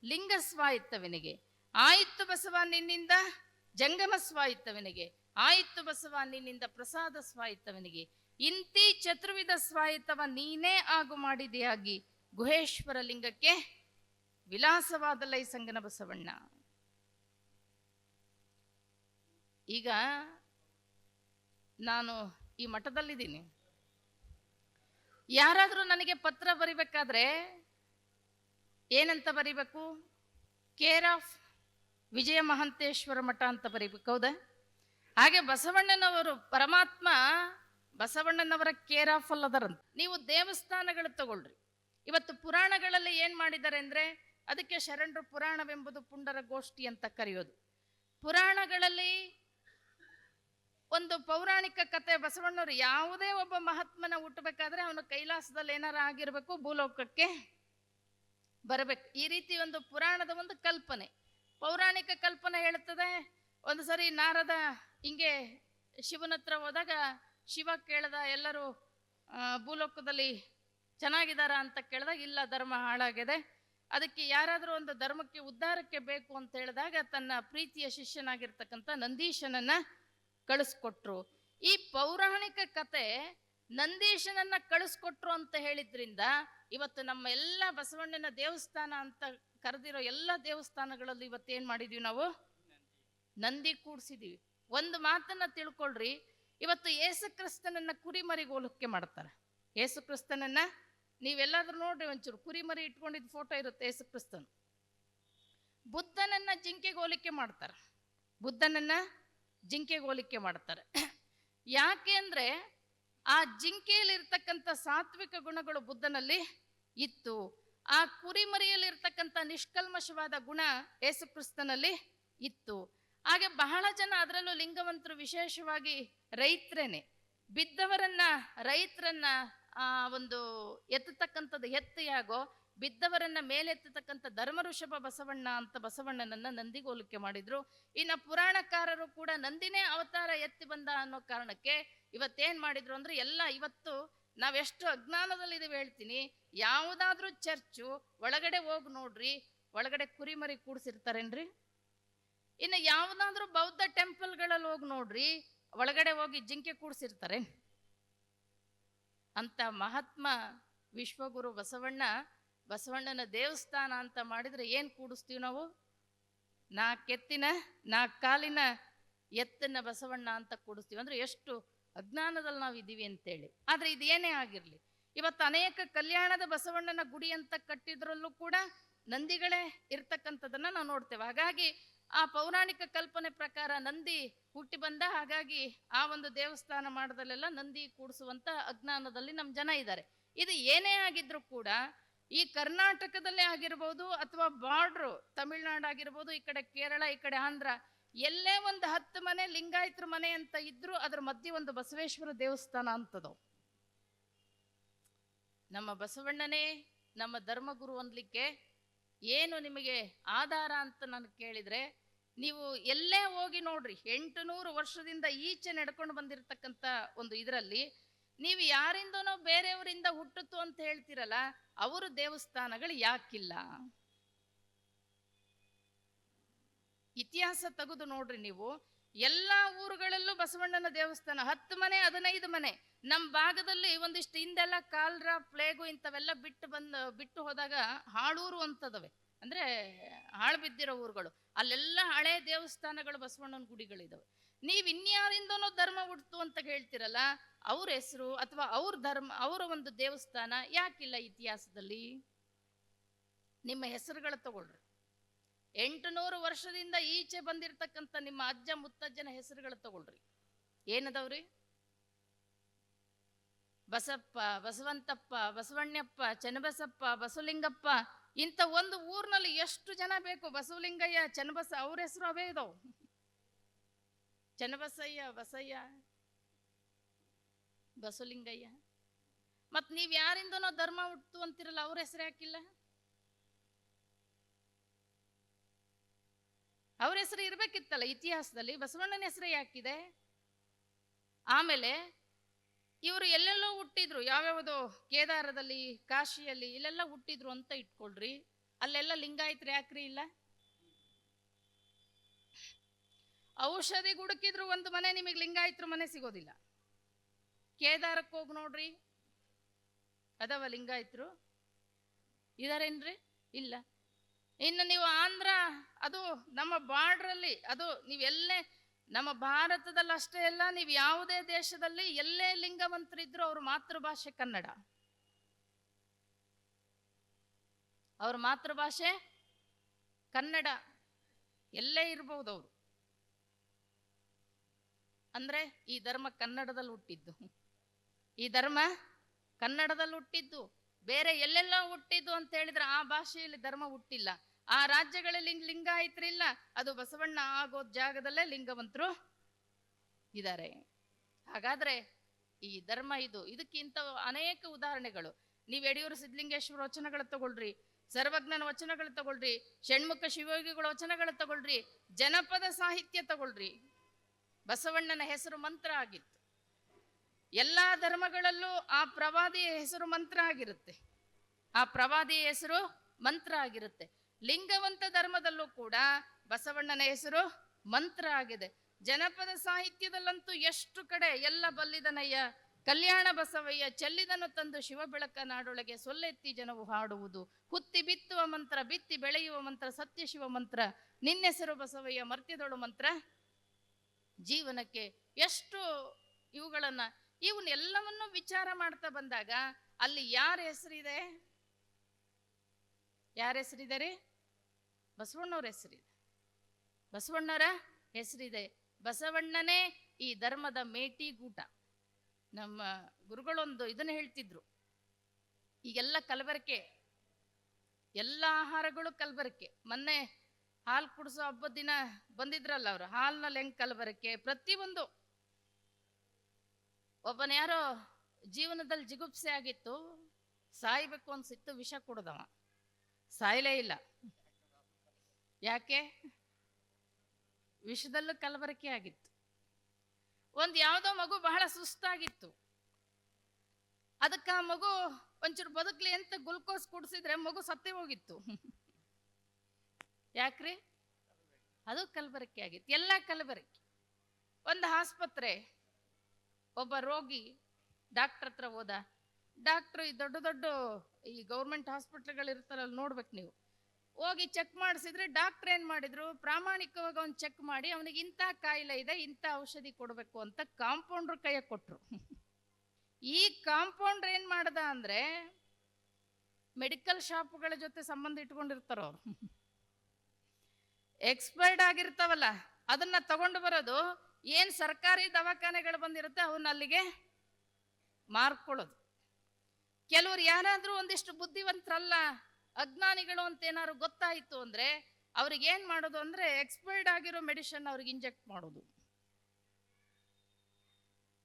Speaker 1: ಲಿಂಗಸ್ವಾಯಿತ್ತವೆನಿಗೆ. ಆಯಿತ್ತು ಬಸವ ನಿನ್ನಿಂದ ಜಂಗಮ ಸ್ವಾಯಿತ್ತವನಿಗೆ ಆಯಿತ್ತು ಬಸವ ನಿನ್ನಿಂದ ಪ್ರಸಾದ ಸ್ವಾಯಿತ್ತವನಿಗೆ ಇಂತಿ ಚತುರ್ವಿಧ ಸ್ವಾಯಿತ್ತವ ನೀನೇ ಆಗು ಮಾಡಿದೆಯಾಗಿ. ಗುಹೇಶ್ವರ ಲಿಂಗಕ್ಕೆ ವಿಲಾಸವಾದ ಲೈಸಂಗನ ಬಸವಣ್ಣ. ಈಗ ನಾನು ಈ ಮಠದಲ್ಲಿದ್ದೀನಿ. ಯಾರಾದರೂ ನನಗೆ ಪತ್ರ ಬರಿಬೇಕಾದ್ರೆ ಏನಂತ ಬರಿಬೇಕು? ಕೇರ್ ಆಫ್ ವಿಜಯ ಮಹಂತೇಶ್ವರ ಮಠ ಅಂತ ಬರಿಬೇಕು, ಹೌದಾ? ಹಾಗೆ ಬಸವಣ್ಣನವರು, ಪರಮಾತ್ಮ ಬಸವಣ್ಣನವರ ಕೇರ್ ಆಫ್ ಅಲ್ಲದರಂತ. ನೀವು ದೇವಸ್ಥಾನಗಳು ತಗೊಳ್ರಿ. ಇವತ್ತು ಪುರಾಣಗಳಲ್ಲಿ ಏನು ಮಾಡಿದ್ದಾರೆ ಅಂದ್ರೆ ಅದಕ್ಕೆ ಶರಣರು ಪುರಾಣವೆಂಬುದು ಪುಂಡರ ಗೋಷ್ಠಿ ಅಂತ ಕರೆಯೋದು. ಪುರಾಣಗಳಲ್ಲಿ ಒಂದು ಪೌರಾಣಿಕ ಕತೆ ಬಸವಣ್ಣವರು ಯಾವುದೇ ಒಬ್ಬ ಮಹಾತ್ಮನ ಹುಟ್ಟಬೇಕಾದ್ರೆ ಅವನು ಕೈಲಾಸದಲ್ಲಿ ಏನಾರ ಆಗಿರ್ಬೇಕು, ಭೂಲೋಕಕ್ಕೆ ಬರಬೇಕು. ಈ ರೀತಿ ಒಂದು ಪುರಾಣದ ಒಂದು ಕಲ್ಪನೆ. ಪೌರಾಣಿಕ ಕಲ್ಪನೆ ಹೇಳುತ್ತದೆ, ಒಂದು ಸರಿ ನಾರದ ಹಿಂಗೆ ಶಿವನತ್ರ ಹೋದಾಗ ಶಿವ ಕೇಳದ ಎಲ್ಲರೂ ಭೂಲೋಕದಲ್ಲಿ ಚೆನ್ನಾಗಿದ್ದಾರ ಅಂತ ಕೇಳಿದಾಗ, ಇಲ್ಲ, ಧರ್ಮ ಹಾಳಾಗಿದೆ. ಅದಕ್ಕೆ ಯಾರಾದರೂ ಒಂದು ಧರ್ಮಕ್ಕೆ ಉದ್ಧಾರಕ್ಕೆ ಬೇಕು ಅಂತ ಹೇಳಿದಾಗ, ತನ್ನ ಪ್ರೀತಿಯ ಶಿಷ್ಯನಾಗಿರ್ತಕ್ಕಂಥ ನಂದೀಶನನ್ನ ಕಳಿಸ್ಕೊಟ್ರು. ಈ ಪೌರಾಣಿಕ ಕತೆ ನಂದೀಶನನ್ನ ಕಳಿಸ್ಕೊಟ್ರು ಅಂತ ಹೇಳಿದ್ರಿಂದ, ಇವತ್ತು ನಮ್ಮ ಎಲ್ಲ ಬಸವಣ್ಣನ ದೇವಸ್ಥಾನ ಅಂತ ಕರೆದಿರೋ ಎಲ್ಲ ದೇವಸ್ಥಾನಗಳಲ್ಲಿ ಇವತ್ತೇನ್ ಮಾಡಿದೀವಿ ನಾವು? ನಂದಿ ಕೂಡ್ಸಿದೀವಿ. ಒಂದು ಮಾತನ್ನ ತಿಳ್ಕೊಳ್ರಿ. ಇವತ್ತು ಏಸು ಕ್ರಿಸ್ತನನ್ನ ಹೋಲಿಕೆ ಮಾಡ್ತಾರೆ. ಯೇಸು ಕ್ರಿಸ್ತನನ್ನ ನೀವೆಲ್ಲಾದ್ರೂ ನೋಡ್ರಿ ಒಂಚೂರು. ಕುರಿಮರಿ ಇಟ್ಕೊಂಡಿದ್ದ ಫೋಟೋ ಇರುತ್ತೆ ಯೇಸು ಕ್ರಿಸ್ತನ್ ಬುದ್ಧನನ್ನ ಜಿಂಕೆಗೆ ಹೋಲಿಕೆ ಮಾಡ್ತಾರೆ. ಬುದ್ಧನನ್ನ ಜಿಂಕೆಗೆ ಹೋಲಿಕೆ ಮಾಡ್ತಾರೆ. ಯಾಕೆ ಅಂದ್ರೆ ಆ ಜಿಂಕೆಯಲ್ಲಿರ್ತಕ್ಕಂಥ ಸಾತ್ವಿಕ ಗುಣಗಳು ಬುದ್ಧನಲ್ಲಿ ಇತ್ತು. ಆ ಕುರಿಮರಿಯಲ್ಲಿರ್ತಕ್ಕಂಥ ನಿಷ್ಕಲ್ಮಶವಾದ ಗುಣ ಯೇಸು ಕ್ರಿಸ್ತನಲ್ಲಿ ಇತ್ತು. ಹಾಗೆ ಬಹಳ ಜನ ಅದರಲ್ಲೂ ಲಿಂಗವಂತರು ವಿಶೇಷವಾಗಿ ರೈತರೇನೆ. ಬಿದ್ದವರನ್ನ ರೈತರನ್ನ ಒಂದು ಎತ್ತತಕ್ಕಂಥದ್ದು ಎತ್ತೆಯಾಗೋ ಬಿದ್ದವರನ್ನ ಮೇಲೆತ್ತತಕ್ಕಂಥ ಧರ್ಮ ಋಷಭ ಬಸವಣ್ಣ ಅಂತ ಬಸವಣ್ಣನನ್ನ ನಂದಿಗೋಲಿಕೆ ಮಾಡಿದ್ರು. ಇನ್ನು ಪುರಾಣಕಾರರು ಕೂಡ ನಂದಿನೇ ಅವತಾರ ಎತ್ತಿ ಬಂದ ಅನ್ನೋ ಕಾರಣಕ್ಕೆ ಇವತ್ತೇನ್ ಮಾಡಿದ್ರು ಅಂದ್ರೆ ಎಲ್ಲ ಇವತ್ತು ನಾವೆಷ್ಟು ಅಜ್ಞಾನದಲ್ಲಿದ್ದೀವಿ ಹೇಳ್ತೀನಿ. ಯಾವುದಾದ್ರೂ ಚರ್ಚು, ಒಳಗಡೆ ಹೋಗಿ ನೋಡ್ರಿ, ಒಳಗಡೆ ಕುರಿಮರಿ ಕೂಡಿಸಿರ್ತಾರೇನ್ರಿ? ಇನ್ನು ಯಾವುದಾದ್ರೂ ಬೌದ್ಧ ಟೆಂಪಲ್ಗಳಲ್ಲಿ ಹೋಗಿ ನೋಡ್ರಿ, ಒಳಗಡೆ ಹೋಗಿ ಜಿಂಕೆ ಕೂಡಿಸಿರ್ತಾರೆ ಅಂತ ಮಹಾತ್ಮ ವಿಶ್ವಗುರು ಬಸವಣ್ಣ, ಬಸವಣ್ಣನ ದೇವಸ್ಥಾನ ಅಂತ ಮಾಡಿದ್ರೆ ಏನು ಕೂಡಿಸ್ತೀವಿ ನಾವು? ನಾಲ್ಕೆತ್ತಿನ ನಾಲ್ಕು ಕಾಲಿನ ಎತ್ತನ್ನ ಬಸವಣ್ಣ ಅಂತ ಕೂಡಿಸ್ತೀವಿ. ಅಂದ್ರೆ ಎಷ್ಟು ಅಜ್ಞಾನದಲ್ಲಿ ನಾವು ಇದ್ದೀವಿ ಅಂತೇಳಿ. ಆದ್ರೆ ಇದು ಏನೇ ಆಗಿರಲಿ. ಇವತ್ತು ಅನೇಕ ಕಲ್ಯಾಣದ ಬಸವಣ್ಣನ ಗುಡಿ ಅಂತ ಕಟ್ಟಿದ್ರಲ್ಲೂ ಕೂಡ ನಂದಿಗಳೇ ಇರ್ತಕ್ಕಂಥದ್ದನ್ನು ನಾವು ನೋಡ್ತೇವೆ. ಹಾಗಾಗಿ ಆ ಪೌರಾಣಿಕ ಕಲ್ಪನೆ ಪ್ರಕಾರ ನಂದಿ ಹುಟ್ಟಿ ಬಂದ ಹಾಗಾಗಿ ಆ ಒಂದು ದೇವಸ್ಥಾನ ಮಾಡದಲ್ಲೆಲ್ಲ ನಂದಿ ಕೂಡಿಸುವಂತ ಅಜ್ಞಾನದಲ್ಲಿ ನಮ್ಮ ಜನ ಇದ್ದಾರೆ. ಇದು ಏನೇ ಆಗಿದ್ರು ಕೂಡ ಈ ಕರ್ನಾಟಕದಲ್ಲೇ ಆಗಿರ್ಬೋದು ಅಥವಾ ಬಾರ್ಡ್ರು ತಮಿಳ್ನಾಡು ಆಗಿರ್ಬೋದು, ಈ ಕಡೆ ಕೇರಳ, ಈ ಕಡೆ ಆಂಧ್ರ, ಎಲ್ಲೇ ಒಂದು ಹತ್ತು ಮನೆ, ಲಿಂಗಾಯತರ ಮನೆ ಅಂತ ಇದ್ರು ಅದ್ರ ಮಧ್ಯೆ ಒಂದು ಬಸವೇಶ್ವರ ದೇವಸ್ಥಾನ ಅಂತದವು. ನಮ್ಮ ಬಸವಣ್ಣನೇ, ನಮ್ಮ ಧರ್ಮಗುರು ಅನ್ಲಿಕ್ಕೆ ಏನು ನಿಮಗೆ ಆಧಾರ ಅಂತ ನಾನು ಕೇಳಿದ್ರೆ ನೀವು ಎಲ್ಲೇ ಹೋಗಿ ನೋಡ್ರಿ ಎಂಟು ನೂರು ವರ್ಷದಿಂದ ಈಚೆ ನಡ್ಕೊಂಡು ಬಂದಿರತಕ್ಕಂಥ ಒಂದು ಇದರಲ್ಲಿ, ನೀವು ಯಾರಿಂದನೋ ಬೇರೆಯವರಿಂದ ಹುಟ್ಟಿತು ಅಂತ ಹೇಳ್ತಿರಲ್ಲ, ಅವರು ದೇವಸ್ಥಾನಗಳು ಯಾಕಿಲ್ಲ? ಇತಿಹಾಸ ತೆಗೆದು ನೋಡ್ರಿ ನೀವು, ಎಲ್ಲ ಊರುಗಳಲ್ಲೂ ಬಸವಣ್ಣನ ದೇವಸ್ಥಾನ, ಹತ್ತು ಮನೆ, ಹದಿನೈದು ಮನೆ, ನಮ್ಮ ಭಾಗದಲ್ಲಿ ಒಂದಿಷ್ಟು ಹಿಂದೆಲ್ಲ ಕಾಲ್ರ, ಪ್ಲೇಗು ಇಂಥವೆಲ್ಲ ಬಿಟ್ಟು ಬಂದು, ಬಿಟ್ಟು ಹೋದಾಗ ಹಾಳೂರು ಅಂತದವೆ. ಅಂದ್ರೆ ಹಾಳು ಬಿದ್ದಿರೋ ಊರುಗಳು. ಅಲ್ಲೆಲ್ಲ ಹಳೆ ದೇವಸ್ಥಾನಗಳು ಬಸವಣ್ಣನ ಗುಡಿಗಳಿದಾವೆ. ನೀವು ಇನ್ಯಾರಿಂದನೋ ಧರ್ಮ ಹುಡ್ತು ಅಂತ ಹೇಳ್ತಿರಲ್ಲ, ಅವ್ರ ಹೆಸರು ಅಥವಾ ಅವ್ರ ಧರ್ಮ, ಅವರ ಒಂದು ದೇವಸ್ಥಾನ ಯಾಕಿಲ್ಲ ಇತಿಹಾಸದಲ್ಲಿ? ನಿಮ್ಮ ಹೆಸರುಗಳು ತಗೊಳ್ರಿ. ಎಂಟುನೂರು ವರ್ಷದಿಂದ ಈಚೆ ಬಂದಿರತಕ್ಕಂಥ ನಿಮ್ಮ ಅಜ್ಜ ಮುತ್ತಜ್ಜನ ಹೆಸರುಗಳು ತಗೊಳ್ರಿ. ಏನದವ್ರಿ? ಬಸಪ್ಪ, ಬಸವಂತಪ್ಪ, ಬಸವಣ್ಣಪ್ಪ, ಚನ್ನಬಸಪ್ಪ, ಬಸವಲಿಂಗಪ್ಪ ಇಂಥ ಒಂದು ಊರಿನಲ್ಲಿ ಎಷ್ಟು ಜನ ಬೇಕು? ಬಸವಲಿಂಗಯ್ಯ, ಚನ್ನಬಸ, ಅವ್ರ ಹೆಸರು ಅವೇ ಇದಾವೆ. ಚನ್ನಬಸಯ್ಯ, ಬಸಯ್ಯ, ಬಸವಲಿಂಗಯ್ಯ. ಮತ್ ನೀವ್ ಯಾರಿಂದನೋ ಧರ್ಮ ಹುಟ್ಟು ಅಂತಿರಲ್ಲ, ಅವ್ರ ಹೆಸರು ಹಾಕಿಲ್ಲ? ಅವ್ರ ಹೆಸರು ಇರ್ಬೇಕಿತ್ತಲ್ಲ ಇತಿಹಾಸದಲ್ಲಿ, ಬಸವಣ್ಣನ ಹೆಸರು ಯಾಕಿದೆ? ಆಮೇಲೆ ಇವರು ಎಲ್ಲೆಲ್ಲೋ ಹುಟ್ಟಿದ್ರು. ಯಾವ್ಯಾವುದೋ ಕೇದಾರದಲ್ಲಿ, ಕಾಶಿಯಲ್ಲಿ ಇಲ್ಲೆಲ್ಲ ಹುಟ್ಟಿದ್ರು ಅಂತ ಇಟ್ಕೊಳ್ರಿ. ಅಲ್ಲೆಲ್ಲ ಲಿಂಗಾಯತ್ರಿ ಯಾಕ್ರಿ ಇಲ್ಲ? ಔಷಧಿ ಹುಡುಕಿದ್ರು ಒಂದು ಮನೆ ನಿಮಗೆ ಲಿಂಗಾಯತ್ರ ಮನೆ ಸಿಗೋದಿಲ್ಲ. ಕೇದಾರಕ್ಕೆ ಹೋಗಿ ನೋಡ್ರಿ. ಅದವ ಲಿಂಗಾಯತ್ರು? ಇದಾರೇನ್ರಿ? ಇಲ್ಲ. ಇನ್ನು ನೀವು ಆಂಧ್ರ, ಅದು ನಮ್ಮ ಬಾರ್ಡ್ರಲ್ಲಿ, ಅದು ನೀವೆಲ್ಲೇ ನಮ್ಮ ಭಾರತದಲ್ಲಿ ಅಷ್ಟೇ ಅಲ್ಲ, ನೀವು ಯಾವುದೇ ದೇಶದಲ್ಲಿ ಎಲ್ಲೇ ಲಿಂಗವಂತರಿದ್ರು ಅವ್ರ ಮಾತೃಭಾಷೆ ಕನ್ನಡ. ಅವ್ರ ಮಾತೃಭಾಷೆ ಕನ್ನಡ. ಎಲ್ಲೇ ಇರಬಹುದು ಅವರು. ಅಂದ್ರೆ ಈ ಧರ್ಮ ಕನ್ನಡದಲ್ಲಿ ಹುಟ್ಟಿದ್ದು. ಈ ಧರ್ಮ ಕನ್ನಡದಲ್ಲಿ ಹುಟ್ಟಿದ್ದು. ಬೇರೆ ಎಲ್ಲೆಲ್ಲ ಹುಟ್ಟಿದ್ದು ಅಂತ ಹೇಳಿದ್ರೆ ಆ ಭಾಷೆಯಲ್ಲಿ ಧರ್ಮ ಹುಟ್ಟಿಲ್ಲ. ಆ ರಾಜ್ಯಗಳಲ್ಲಿ ಲಿಂಗಾಯತರಿಲ್ಲ ಅದು ಬಸವಣ್ಣ ಆಗೋ ಜಾಗದಲ್ಲೇ ಲಿಂಗವಂತರು ಇದ್ದಾರೆ ಹಾಗಾದ್ರೆ ಈ ಧರ್ಮ ಇದು. ಇದಕ್ಕಿಂತ ಅನೇಕ ಉದಾಹರಣೆಗಳು. ನೀವು ಯಡಿಯೂರು ಸಿದ್ಧಲಿಂಗೇಶ್ವರ ವಚನಗಳು ತಗೊಳ್ರಿ, ಸರ್ವಜ್ಞನ ವಚನಗಳು ತಗೊಳ್ರಿ, ಷಣ್ಮುಖ ಶಿವಯೋಗಿಗಳ ವಚನಗಳು ತಗೊಳ್ರಿ, ಜನಪದ ಸಾಹಿತ್ಯ ತಗೊಳ್ರಿ. ಬಸವಣ್ಣನ ಹೆಸರು ಮಂತ್ರ ಆಗಿತ್ತು. ಎಲ್ಲಾ ಧರ್ಮಗಳಲ್ಲೂ ಆ ಪ್ರವಾದಿಯ ಹೆಸರು ಮಂತ್ರ ಆಗಿರುತ್ತೆ. ಆ ಪ್ರವಾದಿಯ ಹೆಸರು ಮಂತ್ರ ಆಗಿರುತ್ತೆ. ಲಿಂಗವಂತ ಧರ್ಮದಲ್ಲೂ ಕೂಡ ಬಸವಣ್ಣನ ಹೆಸರು ಮಂತ್ರ ಆಗಿದೆ. ಜನಪದ ಸಾಹಿತ್ಯದಲ್ಲಂತೂ ಎಷ್ಟು ಕಡೆ ಎಲ್ಲ ಬಲ್ಲಿದನಯ್ಯ, ಕಲ್ಯಾಣ ಬಸವಯ್ಯ ಚೆಲ್ಲಿದನು ತಂದು ಶಿವ ಬೆಳಕ ನಾಡೊಳಗೆ ಸೊಲ್ಲೆತ್ತಿ ಜನವು ಹಾಡುವುದು. ಹುತ್ತಿ ಬಿತ್ತುವ ಮಂತ್ರ, ಬಿತ್ತಿ ಬೆಳೆಯುವ ಮಂತ್ರ, ಸತ್ಯ ಶಿವ ಮಂತ್ರ, ನಿನ್ನೆಸರು ಬಸವಯ್ಯ ಮರ್ತ್ಯದೊಳು ಮಂತ್ರ. ಜೀವನಕ್ಕೆ ಎಷ್ಟು ಇವುಗಳನ್ನ, ಇವನ್ನೆಲ್ಲವನ್ನು ವಿಚಾರ ಮಾಡ್ತಾ ಬಂದಾಗ ಅಲ್ಲಿ ಯಾರ ಹೆಸರಿದೆ? ಯಾರ ಹೆಸರಿದೆ ಬಸವಣ್ಣವ್ರ ಹೆಸರಿದೆ. ಬಸವಣ್ಣರ ಹೆಸರಿದೆ. ಬಸವಣ್ಣನೇ ಈ ಧರ್ಮದ ಮೇಟಿಗೂಟ. ನಮ್ಮ ಗುರುಗಳೊಂದು ಇದನ್ನ ಹೇಳ್ತಿದ್ರು. ಈಗೆಲ್ಲ ಕಲಬೆರಕೆ. ಎಲ್ಲ ಆಹಾರಗಳು ಕಲಬೆರಕೆ. ಮೊನ್ನೆ ಹಾಲು ಕುಡಿಸೋ ಹಬ್ಬದ ದಿನ ಬಂದಿದ್ರಲ್ಲ ಅವರು, ಹಾಲ್ನಲ್ಲಿ ಹೆಂಗ್ ಕಲಬೆರಕೆ? ಪ್ರತಿಯೊಂದು. ಒಬ್ಬನ ಯಾರೋ ಜೀವನದಲ್ಲಿ ಜಿಗುಪ್ಸೆ ಆಗಿತ್ತು, ಸಾಯ್ಬೇಕು ಅನ್ಸಿತ್ತು, ವಿಷ ಕುಡ್ದವ. ಸಾಯಲೇ ಇಲ್ಲ. ಯಾಕೆ? ವಿಷದಲ್ಲೂ ಕಲಬರಕೆ ಆಗಿತ್ತು. ಒಂದು ಯಾವುದೋ ಮಗು ಬಹಳ ಸುಸ್ತಾಗಿತ್ತು. ಅದಕ್ಕೆ ಆ ಮಗು ಒಂಚೂರು ಬದುಕ್ಲಿ ಅಂತ ಗ್ಲುಕೋಸ್ ಕುಡಿಸಿದ್ರೆ ಮಗು ಸತ್ತೇ ಹೋಗಿತ್ತು. ಯಾಕ್ರಿ? ಅದು ಕಲಬೆರಕೆ ಆಗಿತ್ತು. ಎಲ್ಲ ಕಲಬೆರಕೆ. ಒಂದು ಆಸ್ಪತ್ರೆ, ಒಬ್ಬ ರೋಗಿ ಡಾಕ್ಟರ್ ಹತ್ರ ಹೋದ. ಡಾಕ್ಟ್ರು ಈ ದೊಡ್ಡ ದೊಡ್ಡ ಈ ಗೌರ್ಮೆಂಟ್ ಹಾಸ್ಪಿಟ್ಲ್ಗಳು ಇರ್ತಾರಲ್ಲ ನೋಡ್ಬೇಕು ನೀವು. ಹೋಗಿ ಚೆಕ್ ಮಾಡಿಸಿದ್ರೆ ಡಾಕ್ಟ್ರ್ ಏನು ಮಾಡಿದ್ರು? ಪ್ರಾಮಾಣಿಕವಾಗಿ ಅವ್ನು ಚೆಕ್ ಮಾಡಿ ಅವನಿಗೆ ಇಂಥ ಕಾಯಿಲೆ ಇದೆ, ಇಂಥ ಔಷಧಿ ಕೊಡಬೇಕು ಅಂತ ಕಾಂಪೌಂಡ್ರ್ ಕೈಯ ಕೊಟ್ಟರು ಈ ಕಾಂಪೌಂಡ್ರ್ ಏನು ಮಾಡ್ದ ಅಂದರೆ ಮೆಡಿಕಲ್ ಶಾಪ್ಗಳ ಜೊತೆ ಸಂಬಂಧ ಇಟ್ಕೊಂಡಿರ್ತಾರ ಅವ್ರು. ಎಕ್ಸ್ಪೈರ್ಡ್ ಆಗಿರ್ತಾವಲ್ಲ, ಅದನ್ನ ತಗೊಂಡು ಬರೋದು ಏನು ಸರ್ಕಾರಿ ದವಾಖಾನೆಗಳು ಬಂದಿರುತ್ತೆ ಅವನ್ನ ಅಲ್ಲಿಗೆ ಮಾರ್ಕೊಳ್ಳೋದು ಕೆಲವ್ರು ಯಾರಾದರೂ ಒಂದಿಷ್ಟು ಬುದ್ಧಿವಂತರಲ್ಲ ಅಜ್ಞಾನಿಗಳು ಅಂತ ಏನಾದ್ರು ಗೊತ್ತಾಯಿತು ಅಂದರೆ ಅವ್ರಿಗೆ ಏನು ಮಾಡೋದು ಅಂದರೆ ಎಕ್ಸ್ಪೈರ್ಡ್ ಆಗಿರೋ ಮೆಡಿಷನ್ ಅವ್ರಿಗೆ ಇಂಜೆಕ್ಟ್ ಮಾಡೋದು.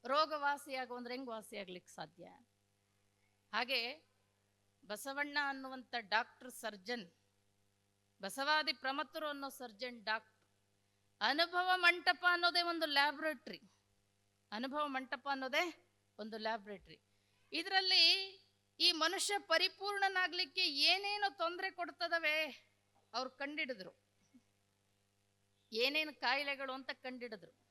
Speaker 1: ರೋಗ ವಾಸಿಯಾಗೋ ಅಂದ್ರೆ ವಾಸಿಯಾಗ್ಲಿಕ್ಕೆ ಸಾಧ್ಯ? ಹಾಗೆ ಬಸವಣ್ಣ ಅನ್ನುವಂಥ ಡಾಕ್ಟರ್ ಸರ್ಜನ್ ಬಸವಾದಿ ಪ್ರಮತ್ತರು ಅನ್ನೋ ಸರ್ಜನ್ ಡಾಕ್ಟರ್ ಅನುಭವ ಮಂಟಪ ಅನ್ನೋದೇ ಒಂದು ಲ್ಯಾಬ್ರೇಟ್ರಿ ಅನುಭವ ಮಂಟಪ ಅನ್ನೋದೇ ಒಂದು ಲ್ಯಾಬ್ರೇಟ್ರಿ ಇದರಲ್ಲಿ ಈ ಮನುಷ್ಯ ಪರಿಪೂರ್ಣನಾಗ್ಲಿಕ್ಕೆ ಏನೇನು ತೊಂದರೆ ಕೊಡ್ತದವೆ? ಅವ್ರು ಕಂಡಿಡಿದ್ರು. ಏನೇನು ಕಾಯಿಲೆಗಳು ಅಂತ ಕಂಡಿಡಿದ್ರು.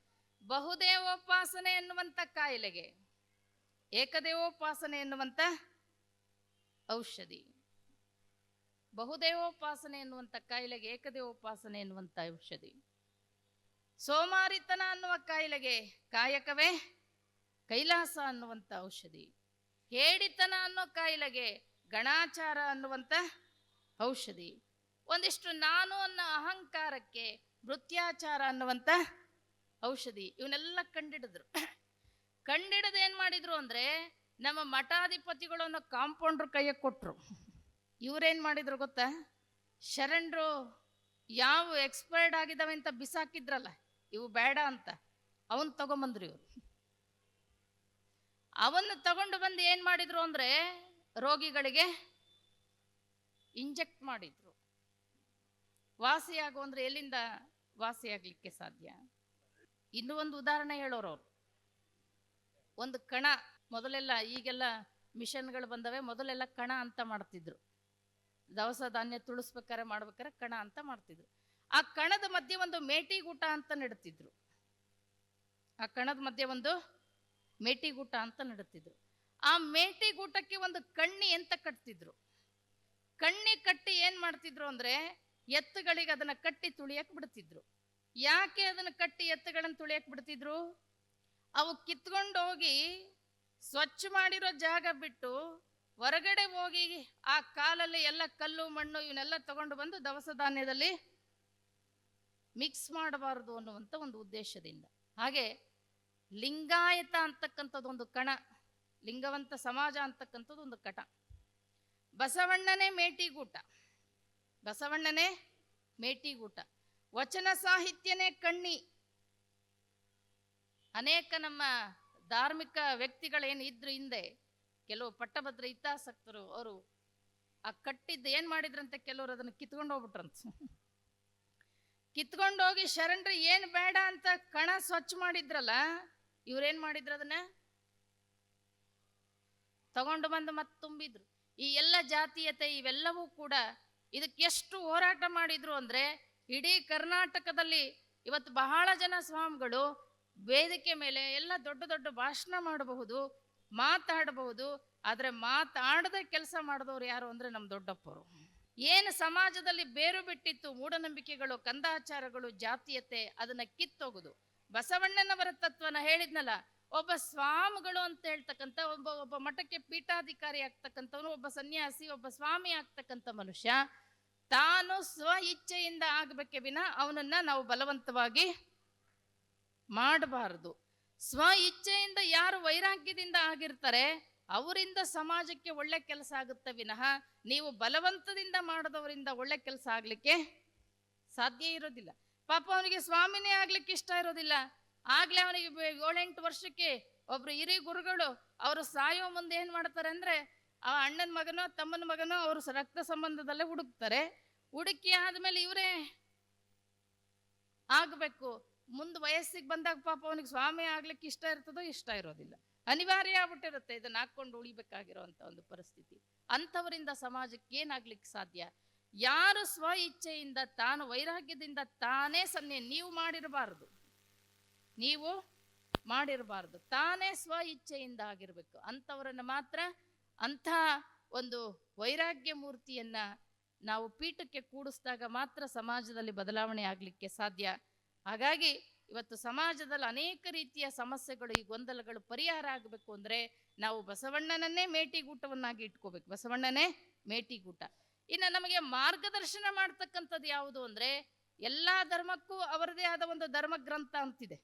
Speaker 1: ಬಹುದೇವೋಪಾಸನೆ ಎನ್ನುವಂಥ ಕಾಯಿಲೆಗೆ, ಏಕದೇವೋಪಾಸನೆ ಎನ್ನುವಂಥ ಔಷಧಿ. ಬಹುದೇವೋಪಾಸನೆ ಎನ್ನುವಂಥ ಕಾಯಿಲೆಗೆ, ಏಕದೇವೋಪಾಸನೆ ಎನ್ನುವಂಥ ಔಷಧಿ. ಸೋಮಾರಿತನ ಅನ್ನುವ ಕಾಯಿಲೆಗೆ ಕಾಯಕವೇ? ಕೈಲಾಸ ಅನ್ನುವಂಥ ಔಷಧಿ. ಹೇಡಿತನ ಅನ್ನೋ ಕಾಯಿಲೆಗೆ ಗಣಾಚಾರ ಅನ್ನುವಂಥ ಔಷಧಿ. ಒಂದಿಷ್ಟು ನಾನು ಅನ್ನೋ ಅಹಂಕಾರಕ್ಕೆ ಮೃತ್ಯಾಚಾರ ಅನ್ನುವಂಥ ಔಷಧಿ. ಇವನ್ನೆಲ್ಲ ಕಂಡಿಡಿದ್ರು. ಕಂಡಿಡದು ಏನು ಮಾಡಿದ್ರು ಅಂದರೆ ನಮ್ಮ ಮಠಾಧಿಪತಿಗಳು ಅನ್ನೋ ಕಾಂಪೌಂಡ್ರ್ ಕೈಯಾಗ ಕೊಟ್ಟರು ಇವ್ರೇನ್ ಮಾಡಿದ್ರು ಗೊತ್ತಾ? ಶರಣರು ಯಾವ ಎಕ್ಸ್ಪೈರ್ಡ್ ಆಗಿದ್ದಾವೆ ಅಂತ ಬಿಸಾಕಿದ್ರಲ್ಲ, ಇವು ಬೇಡ ಅಂತ. ಅವನ್ ತಗೊಂಬಂದ್ರು ಇವರು. ಅವನ್ನು ತಗೊಂಡು ಬಂದು ಏನು ಮಾಡಿದ್ರು ಅಂದರೆ ರೋಗಿಗಳಿಗೆ ಇಂಜೆಕ್ಟ್ ಮಾಡಿದ್ರು. ವಾಸಿಯಾಗು ಅಂದ್ರೆ ಎಲ್ಲಿಂದ ವಾಸಿಯಾಗಲಿಕ್ಕೆ ಸಾಧ್ಯ? ಇನ್ನೂ ಒಂದು ಉದಾಹರಣೆ ಹೇಳೋರು ಅವರು. ಒಂದು ಕಣ, ಮೊದಲೆಲ್ಲ ಈಗೆಲ್ಲ ಮಿಷನ್ಗಳು ಬಂದವೆ, ಮೊದಲೆಲ್ಲ ಕಣ ಅಂತ ಮಾಡ್ತಿದ್ರು. ದವಸ ಧಾನ್ಯ ತುಳಿಸ್ಬೇಕಾರೆ ಮಾಡ್ಬೇಕಾರೆ ಕಣ ಅಂತ ಮಾಡ್ತಿದ್ರು. ಆ ಕಣದ ಮಧ್ಯೆ ಒಂದು ಮೇಟಿಗೂಟ ಅಂತ ನೆಡ್ತಿದ್ರು. ಆ ಕಣದ ಮಧ್ಯೆ ಒಂದು ಮೇಟಿಗೂಟ ಅಂತ ನಡುತ್ತಿದ್ರು ಆ ಮೇಟಿಗೂಟಕ್ಕೆ ಒಂದು ಕಣ್ಣಿ ಅಂತ ಕಟ್ತಿದ್ರು? ಕಣ್ಣಿ ಕಟ್ಟಿ ಏನ್ ಮಾಡ್ತಿದ್ರು ಅಂದ್ರೆ ಎತ್ತುಗಳಿಗೆ ಅದನ್ನ ಕಟ್ಟಿ ತುಳಿಯಕ್ ಬಿಡ್ತಿದ್ರು. ಯಾಕೆ ಅದನ್ನ ಕಟ್ಟಿ ಎತ್ತುಗಳನ್ನ ತುಳಿಯಕ್ ಬಿಡ್ತಿದ್ರು? ಅವು ಕಿತ್ಕೊಂಡು ಹೋಗಿ ಸ್ವಚ್ಛ ಮಾಡಿರೋ ಜಾಗ ಬಿಟ್ಟು ಹೊರಗಡೆ ಹೋಗಿ ಆ ಕಾಲಲ್ಲಿ ಎಲ್ಲ ಕಲ್ಲು, ಮಣ್ಣು ಇವನ್ನೆಲ್ಲ ತಗೊಂಡು ಬಂದು ದವಸ ಧಾನ್ಯದಲ್ಲಿ ಮಿಕ್ಸ್ ಮಾಡಬಾರದು ಅನ್ನುವಂಥ ಒಂದು ಉದ್ದೇಶದಿಂದ. ಹಾಗೆ ಲಿಂಗಾಯತ ಅಂತಕ್ಕಂಥದ್ದು ಒಂದು ಕಣ, ಲಿಂಗವಂತ ಸಮಾಜ ಅಂತಕ್ಕಂಥದ್ದು ಒಂದು ಕಟ. ಬಸವಣ್ಣನೇ ಮೇಟಿಗೂಟ ಬಸವಣ್ಣನೇ ಮೇಟಿಗೂಟ. ವಚನ ಸಾಹಿತ್ಯನೇ ಕಣ್ಣಿ. ಅನೇಕ ನಮ್ಮ ಧಾರ್ಮಿಕ ವ್ಯಕ್ತಿಗಳೇನು ಇದ್ರು ಹಿಂದೆ, ಕೆಲವು ಪಟ್ಟಭದ್ರ ಹಿತಾಸಕ್ತರು ಅವರು ಆ ಕಟ್ಟಿದ್ದು ಏನು ಮಾಡಿದ್ರಂತೆ ಕೆಲವರು ಅದನ್ನು ಕಿತ್ಕೊಂಡು ಹೋಗ್ಬಿಟ್ರಂತ ಕಿತ್ಕೊಂಡೋಗಿ ಶರಣರು ಏನು ಬೇಡ ಅಂತ ಕಣ ಸ್ವಚ್ಛ ಮಾಡಿದ್ರಲ್ಲ ಇವ್ರೇನ್ ಮಾಡಿದ್ರು ಅದನ್ನ? ತಗೊಂಡು ಬಂದು ಮತ್ತೆ ತುಂಬಿದ್ರು. ಈ ಎಲ್ಲ ಜಾತೀಯತೆ ಇವೆಲ್ಲವೂ ಕೂಡ ಇದಕ್ಕೆ ಎಷ್ಟು ಹೋರಾಟ ಮಾಡಿದ್ರು ಅಂದ್ರೆ ಇಡೀ ಕರ್ನಾಟಕದಲ್ಲಿ ಇವತ್ತು ಬಹಳ ಜನ ಸ್ವಾಮಿಗಳು ವೇದಿಕೆ ಮೇಲೆ ಎಲ್ಲ ದೊಡ್ಡ ದೊಡ್ಡ ಭಾಷಣ ಮಾಡಬಹುದು, ಮಾತಾಡಬಹುದು, ಆದರೆ ಮಾತಾಡದೆ ಕೆಲಸ ಮಾಡಿದವ್ರು ಯಾರು ಅಂದ್ರೆ ನಮ್ಮ ದೊಡ್ಡಪ್ಪರು. ಏನು ಸಮಾಜದಲ್ಲಿ ಬೇರು ಬಿಟ್ಟಿತ್ತು ಮೂಢನಂಬಿಕೆಗಳು, ಕಂದಾಚಾರಗಳು, ಜಾತೀಯತೆ ಅದನ್ನ ಕಿತ್ತೋಗುದು. ಬಸವಣ್ಣನವರ ತತ್ವನ ಹೇಳಿದ್ನಲ್ಲ, ಒಬ್ಬ ಸ್ವಾಮಿಗಳು ಅಂತ ಹೇಳ್ತಕ್ಕಂಥ, ಒಬ್ಬ ಒಬ್ಬ ಮಠಕ್ಕೆ ಪೀಠಾಧಿಕಾರಿ ಆಗ್ತಕ್ಕಂಥವನು, ಒಬ್ಬ ಸನ್ಯಾಸಿ, ಒಬ್ಬ ಸ್ವಾಮಿ ಆಗ್ತಕ್ಕಂಥ ಮನುಷ್ಯ, ತಾನು ಸ್ವ ಇಚ್ಛೆಯಿಂದ ಆಗಬೇಕೆ ವಿನ ಅವನನ್ನ ನಾವು ಬಲವಂತವಾಗಿ ಮಾಡಬಾರದು. ಸ್ವ ಇಚ್ಛೆಯಿಂದ ಯಾರು ವೈರಾಗ್ಯದಿಂದ ಆಗಿರ್ತಾರೆ, ಅವರಿಂದ ಸಮಾಜಕ್ಕೆ ಒಳ್ಳೆ ಕೆಲಸ ಆಗುತ್ತೆ ವಿನಃ ನೀವು ಬಲವಂತದಿಂದ ಮಾಡದವರಿಂದ ಒಳ್ಳೆ ಕೆಲಸ ಆಗ್ಲಿಕ್ಕೆ ಸಾಧ್ಯ ಇರೋದಿಲ್ಲ. ಪಾಪ ಅವನಿಗೆ ಸ್ವಾಮಿನೇ ಆಗ್ಲಿಕ್ಕೆ ಇಷ್ಟ ಇರೋದಿಲ್ಲ. ಆಗ್ಲೇ ಅವನಿಗೆ ಏಳೆಂಟು ವರ್ಷಕ್ಕೆ ಒಬ್ರು ಹಿರಿ ಗುರುಗಳು ಅವರು ಸಾಯೋ ಮುಂದೆ ಏನ್ ಮಾಡ್ತಾರೆ ಅಂದ್ರೆ ಆ ಅಣ್ಣನ ಮಗನೋ ತಮ್ಮನ ಮಗನೋ ಅವರು ರಕ್ತ ಸಂಬಂಧದಲ್ಲೇ ಹುಡುಕ್ತಾರೆ. ಹುಡುಕಿ ಆದ್ಮೇಲೆ ಇವರೇ ಆಗ್ಬೇಕು. ಮುಂದೆ ವಯಸ್ಸಿಗೆ ಬಂದಾಗ ಪಾಪ ಅವನಿಗೆ ಸ್ವಾಮಿ ಆಗ್ಲಿಕ್ಕೆ ಇಷ್ಟ ಇರ್ತದೋ ಇಷ್ಟ ಇರೋದಿಲ್ಲ. ಅನಿವಾರ್ಯ ಆಗ್ಬಿಟ್ಟಿರುತ್ತೆ ಇದನ್ನ ಹಾಕೊಂಡು ಉಳಿಬೇಕಾಗಿರುವಂತ ಒಂದು ಪರಿಸ್ಥಿತಿ. ಅಂಥವರಿಂದ ಸಮಾಜಕ್ಕೆ ಏನಾಗ್ಲಿಕ್ಕೆ ಸಾಧ್ಯ? ಯಾರು ಸ್ವ ಇಚ್ಛೆಯಿಂದ ತಾನು ವೈರಾಗ್ಯದಿಂದ ತಾನೇ ಸನ್ನೆ ನೀವು ಮಾಡಿರಬಾರದು. ನೀವು ಮಾಡಿರಬಾರದು. ತಾನೇ ಸ್ವ ಇಚ್ಛೆಯಿಂದ ಆಗಿರಬೇಕು. ಅಂಥವರನ್ನು ಮಾತ್ರ ಅಂಥ ಒಂದು ವೈರಾಗ್ಯ ಮೂರ್ತಿಯನ್ನ ನಾವು ಪೀಠಕ್ಕೆ ಕೂಡಿಸಿದಾಗ ಮಾತ್ರ ಸಮಾಜದಲ್ಲಿ ಬದಲಾವಣೆ ಆಗಲಿಕ್ಕೆ ಸಾಧ್ಯ. ಹಾಗಾಗಿ ಇವತ್ತು ಸಮಾಜದಲ್ಲಿ ಅನೇಕ ರೀತಿಯ ಸಮಸ್ಯೆಗಳು, ಈ ಗೊಂದಲಗಳು ಪರಿಹಾರ ಆಗಬೇಕು ಅಂದ್ರೆ ನಾವು ಬಸವಣ್ಣನನ್ನೇ ಮೇಟಿಗೂಟವನ್ನಾಗಿ ಇಟ್ಕೋಬೇಕು. ಬಸವಣ್ಣನೇ ಮೇಟಿಗೂಟ. ಇನ್ನು ನಮಗೆ ಮಾರ್ಗದರ್ಶನ ಮಾಡ್ತಕ್ಕಂಥದ್ದು ಯಾವುದು ಅಂದ್ರೆ ಎಲ್ಲಾ ಧರ್ಮಕ್ಕೂ ಅವರದೇ ಆದ ಒಂದು ಧರ್ಮ ಗ್ರಂಥ ಅಂತಿದೆ.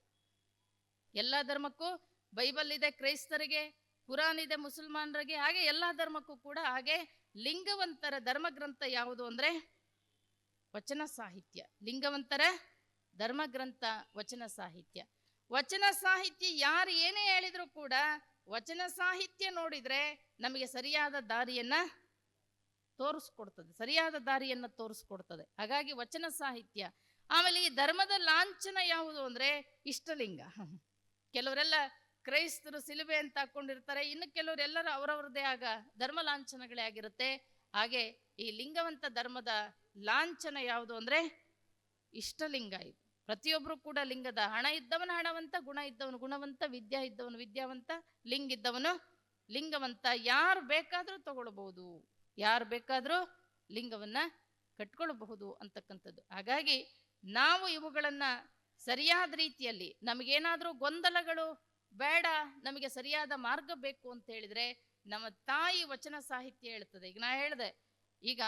Speaker 1: ಎಲ್ಲ ಧರ್ಮಕ್ಕೂ ಬೈಬಲ್ ಇದೆ ಕ್ರೈಸ್ತರಿಗೆ, ಕುರಾನ್ ಇದೆ ಮುಸಲ್ಮಾನರಿಗೆ, ಹಾಗೆ ಎಲ್ಲ ಧರ್ಮಕ್ಕೂ ಕೂಡ ಹಾಗೆ ಲಿಂಗವಂತರ ಧರ್ಮ ಗ್ರಂಥ ಯಾವುದು ಅಂದ್ರೆ ವಚನ ಸಾಹಿತ್ಯ. ಲಿಂಗವಂತರ ಧರ್ಮ ಗ್ರಂಥ ವಚನ ಸಾಹಿತ್ಯ. ವಚನ ಸಾಹಿತ್ಯ ಯಾರು ಏನೇ ಹೇಳಿದ್ರು ಕೂಡ ವಚನ ಸಾಹಿತ್ಯ ನೋಡಿದ್ರೆ ನಮಗೆ ಸರಿಯಾದ ದಾರಿಯನ್ನ ತೋರಿಸ್ಕೊಡ್ತದೆ, ಸರಿಯಾದ ದಾರಿಯನ್ನು ತೋರಿಸ್ಕೊಡ್ತದೆ. ಹಾಗಾಗಿ ವಚನ ಸಾಹಿತ್ಯ, ಆಮೇಲೆ ಈ ಧರ್ಮದ ಲಾಂಛನ ಯಾವುದು ಅಂದ್ರೆ ಇಷ್ಟಲಿಂಗ. ಕೆಲವರೆಲ್ಲ ಕ್ರೈಸ್ತರು ಸಿಲುಬೆ ಅಂತ ಹಾಕೊಂಡಿರ್ತಾರೆ, ಇನ್ನು ಕೆಲವರೆಲ್ಲರೂ ಅವರವರದೇ ಆಗ ಧರ್ಮ ಲಾಂಛನಗಳೇ ಆಗಿರುತ್ತೆ. ಹಾಗೆ ಈ ಲಿಂಗವಂತ ಧರ್ಮದ ಲಾಂಛನ ಯಾವುದು ಅಂದ್ರೆ ಇಷ್ಟಲಿಂಗ ಇದು. ಪ್ರತಿಯೊಬ್ಬರು ಕೂಡ ಲಿಂಗದ ಹಣ ಇದ್ದವನು ಹಣವಂತ, ಗುಣ ಇದ್ದವನು ಗುಣವಂತ, ವಿದ್ಯಾ ಇದ್ದವನು ವಿದ್ಯಾವಂತ, ಲಿಂಗ ಇದ್ದವನು ಲಿಂಗವಂತ. ಯಾರು ಬೇಕಾದರೂ ತಗೊಳ್ಬಹುದು. ಯಾರು ಬೇಕಾದರೂ ಲಿಂಗವನ್ನ ಕಟ್ಕೊಳ್ಳಬಹುದು ಅಂತಕ್ಕಂಥದ್ದು. ಹಾಗಾಗಿ ನಾವು ಇವುಗಳನ್ನು ಸರಿಯಾದ ರೀತಿಯಲ್ಲಿ ನಮಗೇನಾದರೂ ಗೊಂದಲಗಳು ಬೇಡ, ನಮಗೆ ಸರಿಯಾದ ಮಾರ್ಗ ಬೇಕು ಅಂತ ಹೇಳಿದ್ರೆ ನಮ್ಮ ತಾಯಿ ವಚನ ಸಾಹಿತ್ಯ ಹೇಳ್ತದೆ ಈಗ ನಾ ಹೇಳಿದೆ, ಈಗ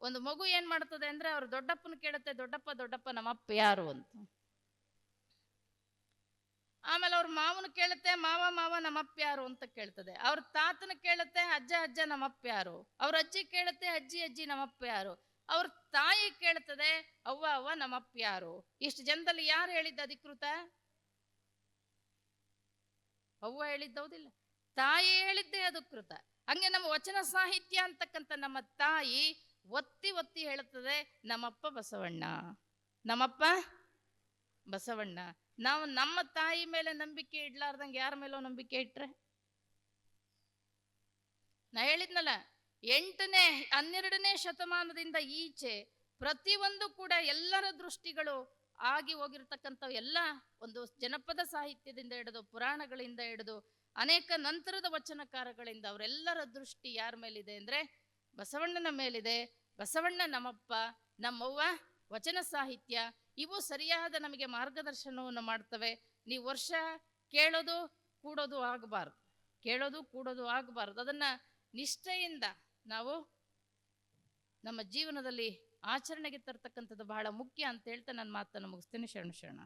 Speaker 1: ಒಂದು ಮಗು ಏನ್ ಮಾಡ್ತದೆ ಅಂದ್ರೆ ಅವ್ರ ದೊಡ್ಡಪ್ಪನ ಕೇಳುತ್ತೆ, ದೊಡ್ಡಪ್ಪ ದೊಡ್ಡಪ್ಪ, ನಮ್ಮಪ್ಪ ಯಾರು? ಅಂತ. ಆಮೇಲೆ ಅವ್ರ ಮಾವನ ಕೇಳುತ್ತೆ, ಮಾವ ಮಾವ, ನಮ್ಮಪ್ಪ ಯಾರು? ಅಂತ ಕೇಳ್ತದೆ. ಅವ್ರ ತಾತನ ಕೇಳುತ್ತೆ, ಅಜ್ಜ ಅಜ್ಜ, ನಮ್ಮಪ್ಪ ಯಾರು? ಅವ್ರ ಅಜ್ಜಿ ಕೇಳುತ್ತೆ, ಅಜ್ಜಿ ಅಜ್ಜಿ, ನಮ್ಮಪ್ಪ ಯಾರು? ಅವ್ರ ತಾಯಿ ಕೇಳ್ತದೆ, ಅವ್ವ ಅವ್ವ, ನಮ್ಮಪ್ಪ ಯಾರು? ಇಷ್ಟು ಜನದಲ್ಲಿ ಯಾರು ಹೇಳಿದ್ದ ಅಧಿಕೃತ? ಅವ್ವ ಹೇಳಿದ್ದೌದಿಲ್ಲ ತಾಯಿ ಹೇಳಿದ್ದೇ ಅಧಿಕೃತ. ಹಂಗೆ ನಮ್ಮ ವಚನ ಸಾಹಿತ್ಯ ಅಂತಕ್ಕಂಥ ನಮ್ಮ ತಾಯಿ ಒತ್ತಿ ಒತ್ತಿ ಹೇಳುತ್ತದೆ, ನಮ್ಮಪ್ಪ ಬಸವಣ್ಣ ನಮ್ಮಪ್ಪ ಬಸವಣ್ಣ. ನಾವು ನಮ್ಮ ತಾಯಿ ಮೇಲೆ ನಂಬಿಕೆ ಇಡ್ಲಾರ್ದಂಗೆ ಯಾರ ಮೇಲೋ ನಂಬಿಕೆ ಇಟ್ರೆ? ನಾ ಹೇಳಿದ್ನಲ್ಲ, ಎಂಟನೇ, ಹನ್ನೆರಡನೇ ಶತಮಾನದಿಂದ ಈಚೆ ಪ್ರತಿಯೊಂದು ಕೂಡ ಎಲ್ಲರ ದೃಷ್ಟಿಗಳು ಆಗಿ ಹೋಗಿರ್ತಕ್ಕಂಥ ಎಲ್ಲ ಒಂದು ಜನಪದ ಸಾಹಿತ್ಯದಿಂದ ಹಿಡಿದು ಪುರಾಣಗಳಿಂದ ಹಿಡಿದು ಅನೇಕ ನಂತರದ ವಚನಕಾರಗಳಿಂದ ಅವರೆಲ್ಲರ ದೃಷ್ಟಿ ಯಾರ ಮೇಲಿದೆ ಅಂದ್ರೆ ಬಸವಣ್ಣನ ಮೇಲಿದೆ. ಬಸವಣ್ಣ ನಮ್ಮಪ್ಪ, ನಮ್ಮವ್ವ, ವಚನ ಸಾಹಿತ್ಯ ಇವು ಸರಿಯಾದ ನಮಗೆ ಮಾರ್ಗದರ್ಶನವನ್ನು ಮಾಡ್ತವೆ. ನೀವು ವರ್ಷ ಕೇಳೋದು ಕೂಡೋದು ಆಗಬಾರ್ದು. ಕೇಳೋದು ಕೂಡೋದು ಆಗಬಾರ್ದು. ಅದನ್ನ ನಿಷ್ಠೆಯಿಂದ ನಾವು ನಮ್ಮ ಜೀವನದಲ್ಲಿ ಆಚರಣೆಗೆ ತರ್ತಕ್ಕಂಥದ್ದು ಬಹಳ ಮುಖ್ಯ ಅಂತ ಹೇಳ್ತಾ ನನ್ನ ಮಾತನ್ನು ಮುಗಿಸ್ತೇನೆ. ಶರಣ ಶರಣ.